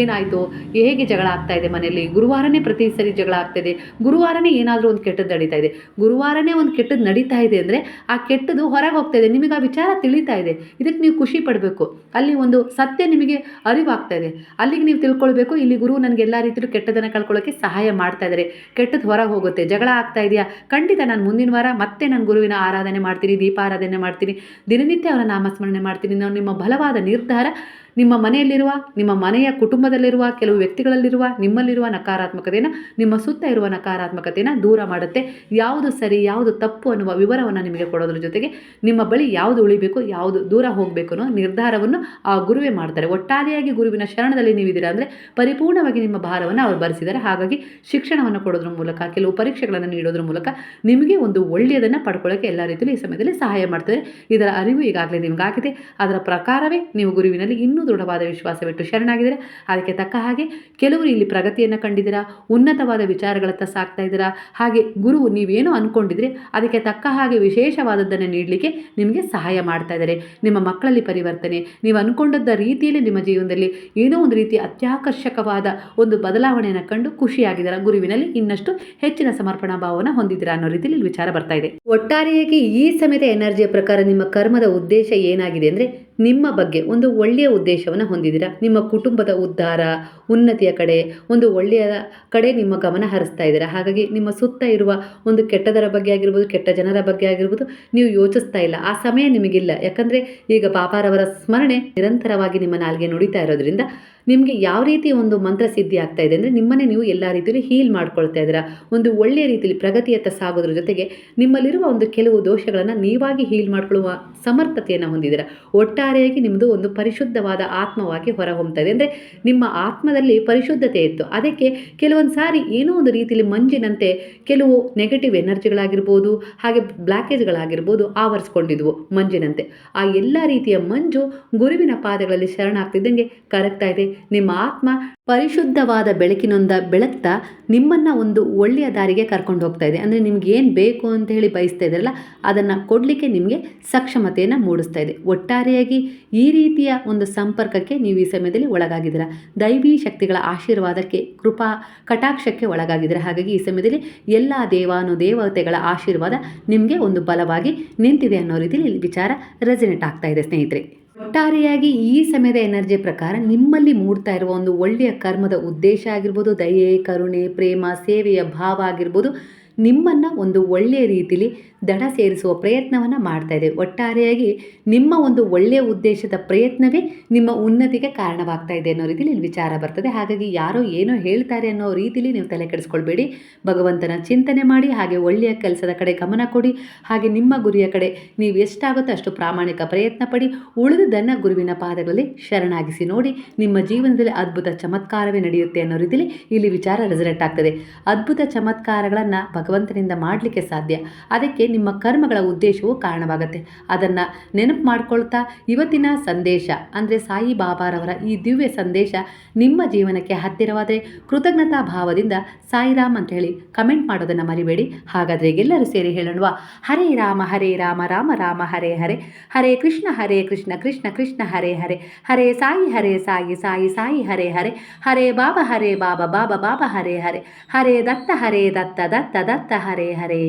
ಏನಾಯಿತು? ಹೇಗೆ ಜಗಳ ಆಗ್ತಾ ಇದೆ ಮನೆಯಲ್ಲಿ? ಗುರುವಾರನೇ ಪ್ರತಿ ಸರಿ ಜಗಳ ಆಗ್ತಾ ಇದೆ. ಗುರುವಾರನೇ ಏನಾದರೂ ಒಂದು ಕೆಟ್ಟದ್ದು ನಡೀತಾ ಇದೆ. ಗುರುವಾರನೇ ಒಂದು ಕೆಟ್ಟದ್ದು ನಡೀತಾ ಇದೆ ಅಂದರೆ ಆ ಕೆಟ್ಟದ್ದು ಹೊರಗೆ ಹೋಗ್ತಾ ಇದೆ. ನಿಮಗೆ ಆ ವಿಚಾರ ತಿಳಿತಾ ಇದೆ. ಇದಕ್ಕೆ ನೀವು ಖುಷಿ ಪಡಬೇಕು. ಅಲ್ಲಿ ಒಂದು ಸತ್ಯ ನಿಮಗೆ ಅರಿವಾಗ್ತಾ ಇದೆ. ಅಲ್ಲಿಗೆ ನೀವು ತಿಳ್ಕೊಳ್ಬೇಕು. ಇಲ್ಲಿ ಗುರು ನನಗೆ ಎಲ್ಲ ರೀತಿಯಲ್ಲೂ ಕೆಟ್ಟದನ್ನು ಕಳ್ಕೊಳ್ಳೋಕ್ಕೆ ಸಹಾಯ ಮಾಡ್ತಾ ಇದ್ದಾರೆ ಕೆಟ್ಟದ್ದು ಹೊರಗೆ ಹೋಗುತ್ತೆ. ಜಗಳ ಆಗ್ತಾ ಇದೆಯಾ? ಖಂಡಿತ ನಾನು ಮುಂದಿನ ವಾರ ಮತ್ತೆ ನಾನು ಗುರುವಿನ ಆರಾಧನೆ ಮಾಡ್ತೀನಿ, ದೀಪಾರಾಧನೆ ಮಾಡ್ತೀನಿ. ದಿನನಿತ್ಯ ಅವರ ನಾಮಸ್ಮರಣೆ ಮಾಡ್ತೀನಿ. ನಾವು ನಿಮ್ಮ ಬಲವಾದ ನಿರ್ಧಾರ ನಿಮ್ಮ ಮನೆಯಲ್ಲಿರುವ, ನಿಮ್ಮ ಮನೆಯ ಕುಟುಂಬದಲ್ಲಿರುವ, ಕೆಲವು ವ್ಯಕ್ತಿಗಳಲ್ಲಿರುವ, ನಿಮ್ಮಲ್ಲಿರುವ ನಕಾರಾತ್ಮಕತೆಯನ್ನು ನಿಮ್ಮ ಸುತ್ತ ಇರುವ ನಕಾರಾತ್ಮಕತೆಯನ್ನು ದೂರ ಮಾಡುತ್ತೆ. ಯಾವುದು ಸರಿ, ಯಾವುದು ತಪ್ಪು ಅನ್ನುವ ವಿವರವನ್ನು ನಿಮಗೆ ಕೊಡೋದ್ರ ಜೊತೆಗೆ ನಿಮ್ಮ ಬಳಿ ಯಾವುದು ಉಳಿಬೇಕು, ಯಾವುದು ದೂರ ಹೋಗಬೇಕು ಅನ್ನೋ ನಿರ್ಧಾರವನ್ನು ಆ ಗುರುವೇ ಮಾಡ್ತಾರೆ. ಒಟ್ಟಾರೆಯಾಗಿ ಗುರುವಿನ ಶರಣದಲ್ಲಿ ನೀವಿದ್ದೀರಾ ಅಂದರೆ ಪರಿಪೂರ್ಣವಾಗಿ ನಿಮ್ಮ ಭಾರವನ್ನು ಅವರು ಬರೆಸಿದ್ದಾರೆ. ಹಾಗಾಗಿ ಶಿಕ್ಷಣವನ್ನು ಕೊಡೋದ್ರ ಮೂಲಕ, ಕೆಲವು ಪರೀಕ್ಷೆಗಳನ್ನು ನೀಡೋದ್ರ ಮೂಲಕ ನಿಮಗೆ ಒಂದು ಒಳ್ಳೆಯದನ್ನು ಪಡ್ಕೊಳ್ಳೋಕ್ಕೆ ಎಲ್ಲ ರೀತಿಯಲ್ಲಿ ಈ ಸಮಯದಲ್ಲಿ ಸಹಾಯ ಮಾಡ್ತಾರೆ ಇದರ ಅರಿವು ಈಗಾಗಲೇ ನಿಮಗಾಗಿದೆ. ಅದರ ಪ್ರಕಾರವೇ ನೀವು ಗುರುವಿನಲ್ಲಿ ಇನ್ನೂ ಇನ್ನೂ ದೃಢವಾದ ವಿಶ್ವಾಸವಿಟ್ಟು ಶರಣಾಗಿದ್ದೀರಾ? ಅದಕ್ಕೆ ತಕ್ಕ ಹಾಗೆ ಕೆಲವರು ಇಲ್ಲಿ ಪ್ರಗತಿಯನ್ನು ಕಂಡಿದ್ದೀರಾ? ಉನ್ನತವಾದ ವಿಚಾರಗಳತ್ತ ಸಾಕ್ತಾ ಇದ್ದೀರಾ? ಹಾಗೆ ಗುರು, ನೀವೇನು ಅಂದ್ಕೊಂಡಿದ್ರೆ ಅದಕ್ಕೆ ತಕ್ಕ ಹಾಗೆ ವಿಶೇಷವಾದದ್ದನ್ನು ನೀಡಲಿಕ್ಕೆ ನಿಮಗೆ ಸಹಾಯ ಮಾಡ್ತಾ ಇದ್ದಾರೆ. ನಿಮ್ಮ ಮಕ್ಕಳಲ್ಲಿ ಪರಿವರ್ತನೆ, ನೀವು ಅಂದ್ಕೊಂಡದ್ದ ರೀತಿಯಲ್ಲಿ ನಿಮ್ಮ ಜೀವನದಲ್ಲಿ ಏನೋ ಒಂದು ರೀತಿ ಅತ್ಯಾಕರ್ಷಕವಾದ ಒಂದು ಬದಲಾವಣೆಯನ್ನು ಕಂಡು ಖುಷಿಯಾಗಿದ್ದಾರೆ? ಗುರುವಿನಲ್ಲಿ ಇನ್ನಷ್ಟು ಹೆಚ್ಚಿನ ಸಮರ್ಪಣಾ ಭಾವನ ಹೊಂದಿದ್ದೀರಾ ಅನ್ನೋ ರೀತಿಯಲ್ಲಿ ವಿಚಾರ ಬರ್ತಾ ಇದೆ. ಒಟ್ಟಾರೆಯಾಗಿ ಈ ಸಮಯದ ಎನರ್ಜಿಯ ಪ್ರಕಾರ ನಿಮ್ಮ ಕರ್ಮದ ಉದ್ದೇಶ ಏನಾಗಿದೆ ಅಂದರೆ ನಿಮ್ಮ ಬಗ್ಗೆ ಒಂದು ಒಳ್ಳೆಯ ಉದ್ದೇಶವನ್ನು ಹೊಂದಿದ್ದೀರಾ? ನಿಮ್ಮ ಕುಟುಂಬದ ಉದ್ಧಾರ, ಉನ್ನತಿಯ ಕಡೆ, ಒಂದು ಒಳ್ಳೆಯ ಕಡೆ ನಿಮ್ಮ ಗಮನ ಹರಿಸ್ತಾ ಇದ್ದೀರಾ? ಹಾಗಾಗಿ ನಿಮ್ಮ ಸುತ್ತ ಇರುವ ಒಂದು ಕೆಟ್ಟದರ ಬಗ್ಗೆ ಆಗಿರ್ಬೋದು, ಕೆಟ್ಟ ಜನರ ಬಗ್ಗೆ ಆಗಿರ್ಬೋದು, ನೀವು ಯೋಚಿಸ್ತಾ ಇಲ್ಲ. ಆ ಸಮಯ ನಿಮಗಿಲ್ಲ. ಯಾಕಂದರೆ ಈಗ ಪಾಪಾರವರ ಸ್ಮರಣೆ ನಿರಂತರವಾಗಿ ನಿಮ್ಮ ನಾಲ್ಗೆ ನುಡಿತಾ ಇರೋದ್ರಿಂದ ನಿಮಗೆ ಯಾವ ರೀತಿ ಒಂದು ಮಂತ್ರ ಸಿದ್ಧಿ ಆಗ್ತಾ ಇದೆ ಅಂದರೆ ನಿಮ್ಮನ್ನೇ ನೀವು ಎಲ್ಲ ರೀತಿಯಲ್ಲಿ ಹೀಲ್ ಮಾಡ್ಕೊಳ್ತಾ ಇದ್ದೀರಾ. ಒಂದು ಒಳ್ಳೆಯ ರೀತಿಯಲ್ಲಿ ಪ್ರಗತಿಯತ್ತ ಸಾಗೋದ್ರ ಜೊತೆಗೆ ನಿಮ್ಮಲ್ಲಿರುವ ಒಂದು ಕೆಲವು ದೋಷಗಳನ್ನು ನೀವಾಗಿ ಹೀಲ್ ಮಾಡ್ಕೊಳ್ಳುವ ಸಮರ್ಥತೆಯನ್ನು ಹೊಂದಿದ್ದೀರಾ. ಒಟ್ಟಾರೆಯಾಗಿ ನಿಮ್ಮದು ಒಂದು ಪರಿಶುದ್ಧವಾದ ಆತ್ಮವಾಗಿ ಹೊರಹೊಮ್ತಾ ಇದೆ. ಅಂದರೆ ನಿಮ್ಮ ಆತ್ಮದಲ್ಲಿ ಪರಿಶುದ್ಧತೆ ಇತ್ತು. ಅದಕ್ಕೆ ಕೆಲವೊಂದು ಸಾರಿ ಏನೋ ಒಂದು ರೀತಿಯಲ್ಲಿ ಮಂಜಿನಂತೆ ಕೆಲವು ನೆಗೆಟಿವ್ ಎನರ್ಜಿಗಳಾಗಿರ್ಬೋದು ಹಾಗೆ ಬ್ಲ್ಯಾಕೇಜ್ಗಳಾಗಿರ್ಬೋದು ಆವರಿಸ್ಕೊಂಡಿದ್ವು ಮಂಜಿನಂತೆ. ಆ ಎಲ್ಲ ರೀತಿಯ ಮಂಜು ಗುರುವಿನ ಪಾದಗಳಲ್ಲಿ ಶರಣಾಗ್ತಿದ್ದಂಗೆ ಕರಗ್ತಾ ಇದೆ. ನಿಮ್ಮ ಆತ್ಮ ಪರಿಶುದ್ಧವಾದ ಬೆಳಕಿನೊಂದ ಬೆಳಗ್ತಾ ನಿಮ್ಮನ್ನು ಒಂದು ಒಳ್ಳೆಯ ದಾರಿಗೆ ಕರ್ಕೊಂಡು ಹೋಗ್ತಾ ಇದೆ. ಅಂದರೆ ನಿಮ್ಗೆ ಏನು ಬೇಕು ಅಂತ ಹೇಳಿ ಬಯಸ್ತಾ ಇದ್ರಲ್ಲ, ಅದನ್ನು ಕೊಡಲಿಕ್ಕೆ ನಿಮಗೆ ಸಕ್ಷಮತೆಯನ್ನು ಮೂಡಿಸ್ತಾ ಇದೆ. ಒಟ್ಟಾರೆಯಾಗಿ ಈ ರೀತಿಯ ಒಂದು ಸಂಪರ್ಕಕ್ಕೆ ನೀವು ಈ ಸಮಯದಲ್ಲಿ ಒಳಗಾಗಿದ್ದೀರಾ. ದೈವಿ ಶಕ್ತಿಗಳ ಆಶೀರ್ವಾದಕ್ಕೆ, ಕೃಪಾ ಕಟಾಕ್ಷಕ್ಕೆ ಒಳಗಾಗಿದ್ದೀರಾ. ಹಾಗಾಗಿ ಈ ಸಮಯದಲ್ಲಿ ಎಲ್ಲ ದೇವಾನು ದೇವತೆಗಳ ಆಶೀರ್ವಾದ ನಿಮಗೆ ಒಂದು ಬಲವಾಗಿ ನಿಂತಿದೆ ಅನ್ನೋ ರೀತಿಯಲ್ಲಿ ವಿಚಾರ ರೆಸಿನೇಟ್ ಆಗ್ತಾ ಇದೆ ಸ್ನೇಹಿತರೆ. ಒಟ್ಟಾರೆಯಾಗಿ ಈ ಸಮಯದ ಎನರ್ಜಿ ಪ್ರಕಾರ ನಿಮ್ಮಲ್ಲಿ ಮೂಡ್ತಾ ಇರುವ ಒಂದು ಒಳ್ಳೆಯ ಕರ್ಮದ ಉದ್ದೇಶ ಆಗಿರ್ಬೋದು, ದಯೆ, ಕರುಣೆ, ಪ್ರೇಮ, ಸೇವೆಯ ಭಾವ ಆಗಿರ್ಬೋದು ನಿಮ್ಮನ್ನು ಒಂದು ಒಳ್ಳೆಯ ರೀತಿಲಿ ದಡ ಸೇರಿಸುವ ಪ್ರಯತ್ನವನ್ನು ಮಾಡ್ತಾ ಇದೆ. ಒಟ್ಟಾರೆಯಾಗಿ ನಿಮ್ಮ ಒಂದು ಒಳ್ಳೆಯ ಉದ್ದೇಶದ ಪ್ರಯತ್ನವೇ ನಿಮ್ಮ ಉನ್ನತಿಗೆ ಕಾರಣವಾಗ್ತಾ ಇದೆ ಅನ್ನೋ ರೀತಿಲಿ ಇಲ್ಲಿ ವಿಚಾರ ಬರ್ತದೆ. ಹಾಗಾಗಿ ಯಾರೋ ಏನೋ ಹೇಳ್ತಾರೆ ಅನ್ನೋ ರೀತಿಲಿ ನೀವು ತಲೆ ಕೆಡಿಸ್ಕೊಳ್ಬೇಡಿ. ಭಗವಂತನ ಚಿಂತನೆ ಮಾಡಿ, ಹಾಗೆ ಒಳ್ಳೆಯ ಕೆಲಸದ ಕಡೆ ಗಮನ ಕೊಡಿ, ಹಾಗೆ ನಿಮ್ಮ ಗುರಿಯ ಕಡೆ ನೀವು ಎಷ್ಟಾಗುತ್ತೋ ಅಷ್ಟು ಪ್ರಾಮಾಣಿಕ ಪ್ರಯತ್ನ ಪಡಿ ಉಳಿದುದನ್ನು ಗುರುವಿನ ಪಾದಗಳಲ್ಲಿ ಶರಣಾಗಿಸಿ ನೋಡಿ, ನಿಮ್ಮ ಜೀವನದಲ್ಲಿ ಅದ್ಭುತ ಚಮತ್ಕಾರವೇ ನಡೆಯುತ್ತೆ ಅನ್ನೋ ರೀತಿಲಿ ಇಲ್ಲಿ ವಿಚಾರ ರೆಸನೆಟ್ ಆಗ್ತದೆ. ಅದ್ಭುತ ಚಮತ್ಕಾರಗಳನ್ನು ಭಗವಂತನಿಂದ ಮಾಡಲಿಕ್ಕೆ ಸಾಧ್ಯ. ಅದಕ್ಕೆ ನಿಮ್ಮ ಕರ್ಮಗಳ ಉದ್ದೇಶವು ಕಾರಣವಾಗುತ್ತೆ. ಅದನ್ನು ನೆನಪು ಮಾಡ್ಕೊಳ್ತಾ ಇವತ್ತಿನ ಸಂದೇಶ, ಅಂದರೆ ಸಾಯಿ ಬಾಬಾರವರ ಈ ದಿವ್ಯ ಸಂದೇಶ ನಿಮ್ಮ ಜೀವನಕ್ಕೆ ಹತ್ತಿರವಾದರೆ ಕೃತಜ್ಞತಾ ಭಾವದಿಂದ ಸಾಯಿರಾಮ್ ಅಂತ ಹೇಳಿ ಕಮೆಂಟ್ ಮಾಡೋದನ್ನು ಮರಿಬೇಡಿ. ಹಾಗಾದರೆ ಎಲ್ಲರೂ ಸೇರಿ ಹೇಳೋಣವಾ? ಹರೇ ರಾಮ ಹರೇ ರಾಮ ರಾಮ ರಾಮ, ಹರೇ ಹರೇ. ಹರೇ ಕೃಷ್ಣ ಹರೇ ಕೃಷ್ಣ ಕೃಷ್ಣ ಕೃಷ್ಣ, ಹರೇ ಹರೇ. ಹರೇ ಸಾಯಿ ಹರೇ ಸಾಯಿ ಸಾಯಿ ಸಾಯಿ, ಹರೇ ಹರೇ. ಹರೇ ಬಾಬಾ ಹರೇ ಬಾಬಾ ಬಾಬಾ ಬಾಬಾ, ಹರೇ ಹರೇ. ಹರೇ ದತ್ತ ಹರೇ ದತ್ತ ದತ್ತ. ದತ್ತ ಹರೇ ಹರೇ.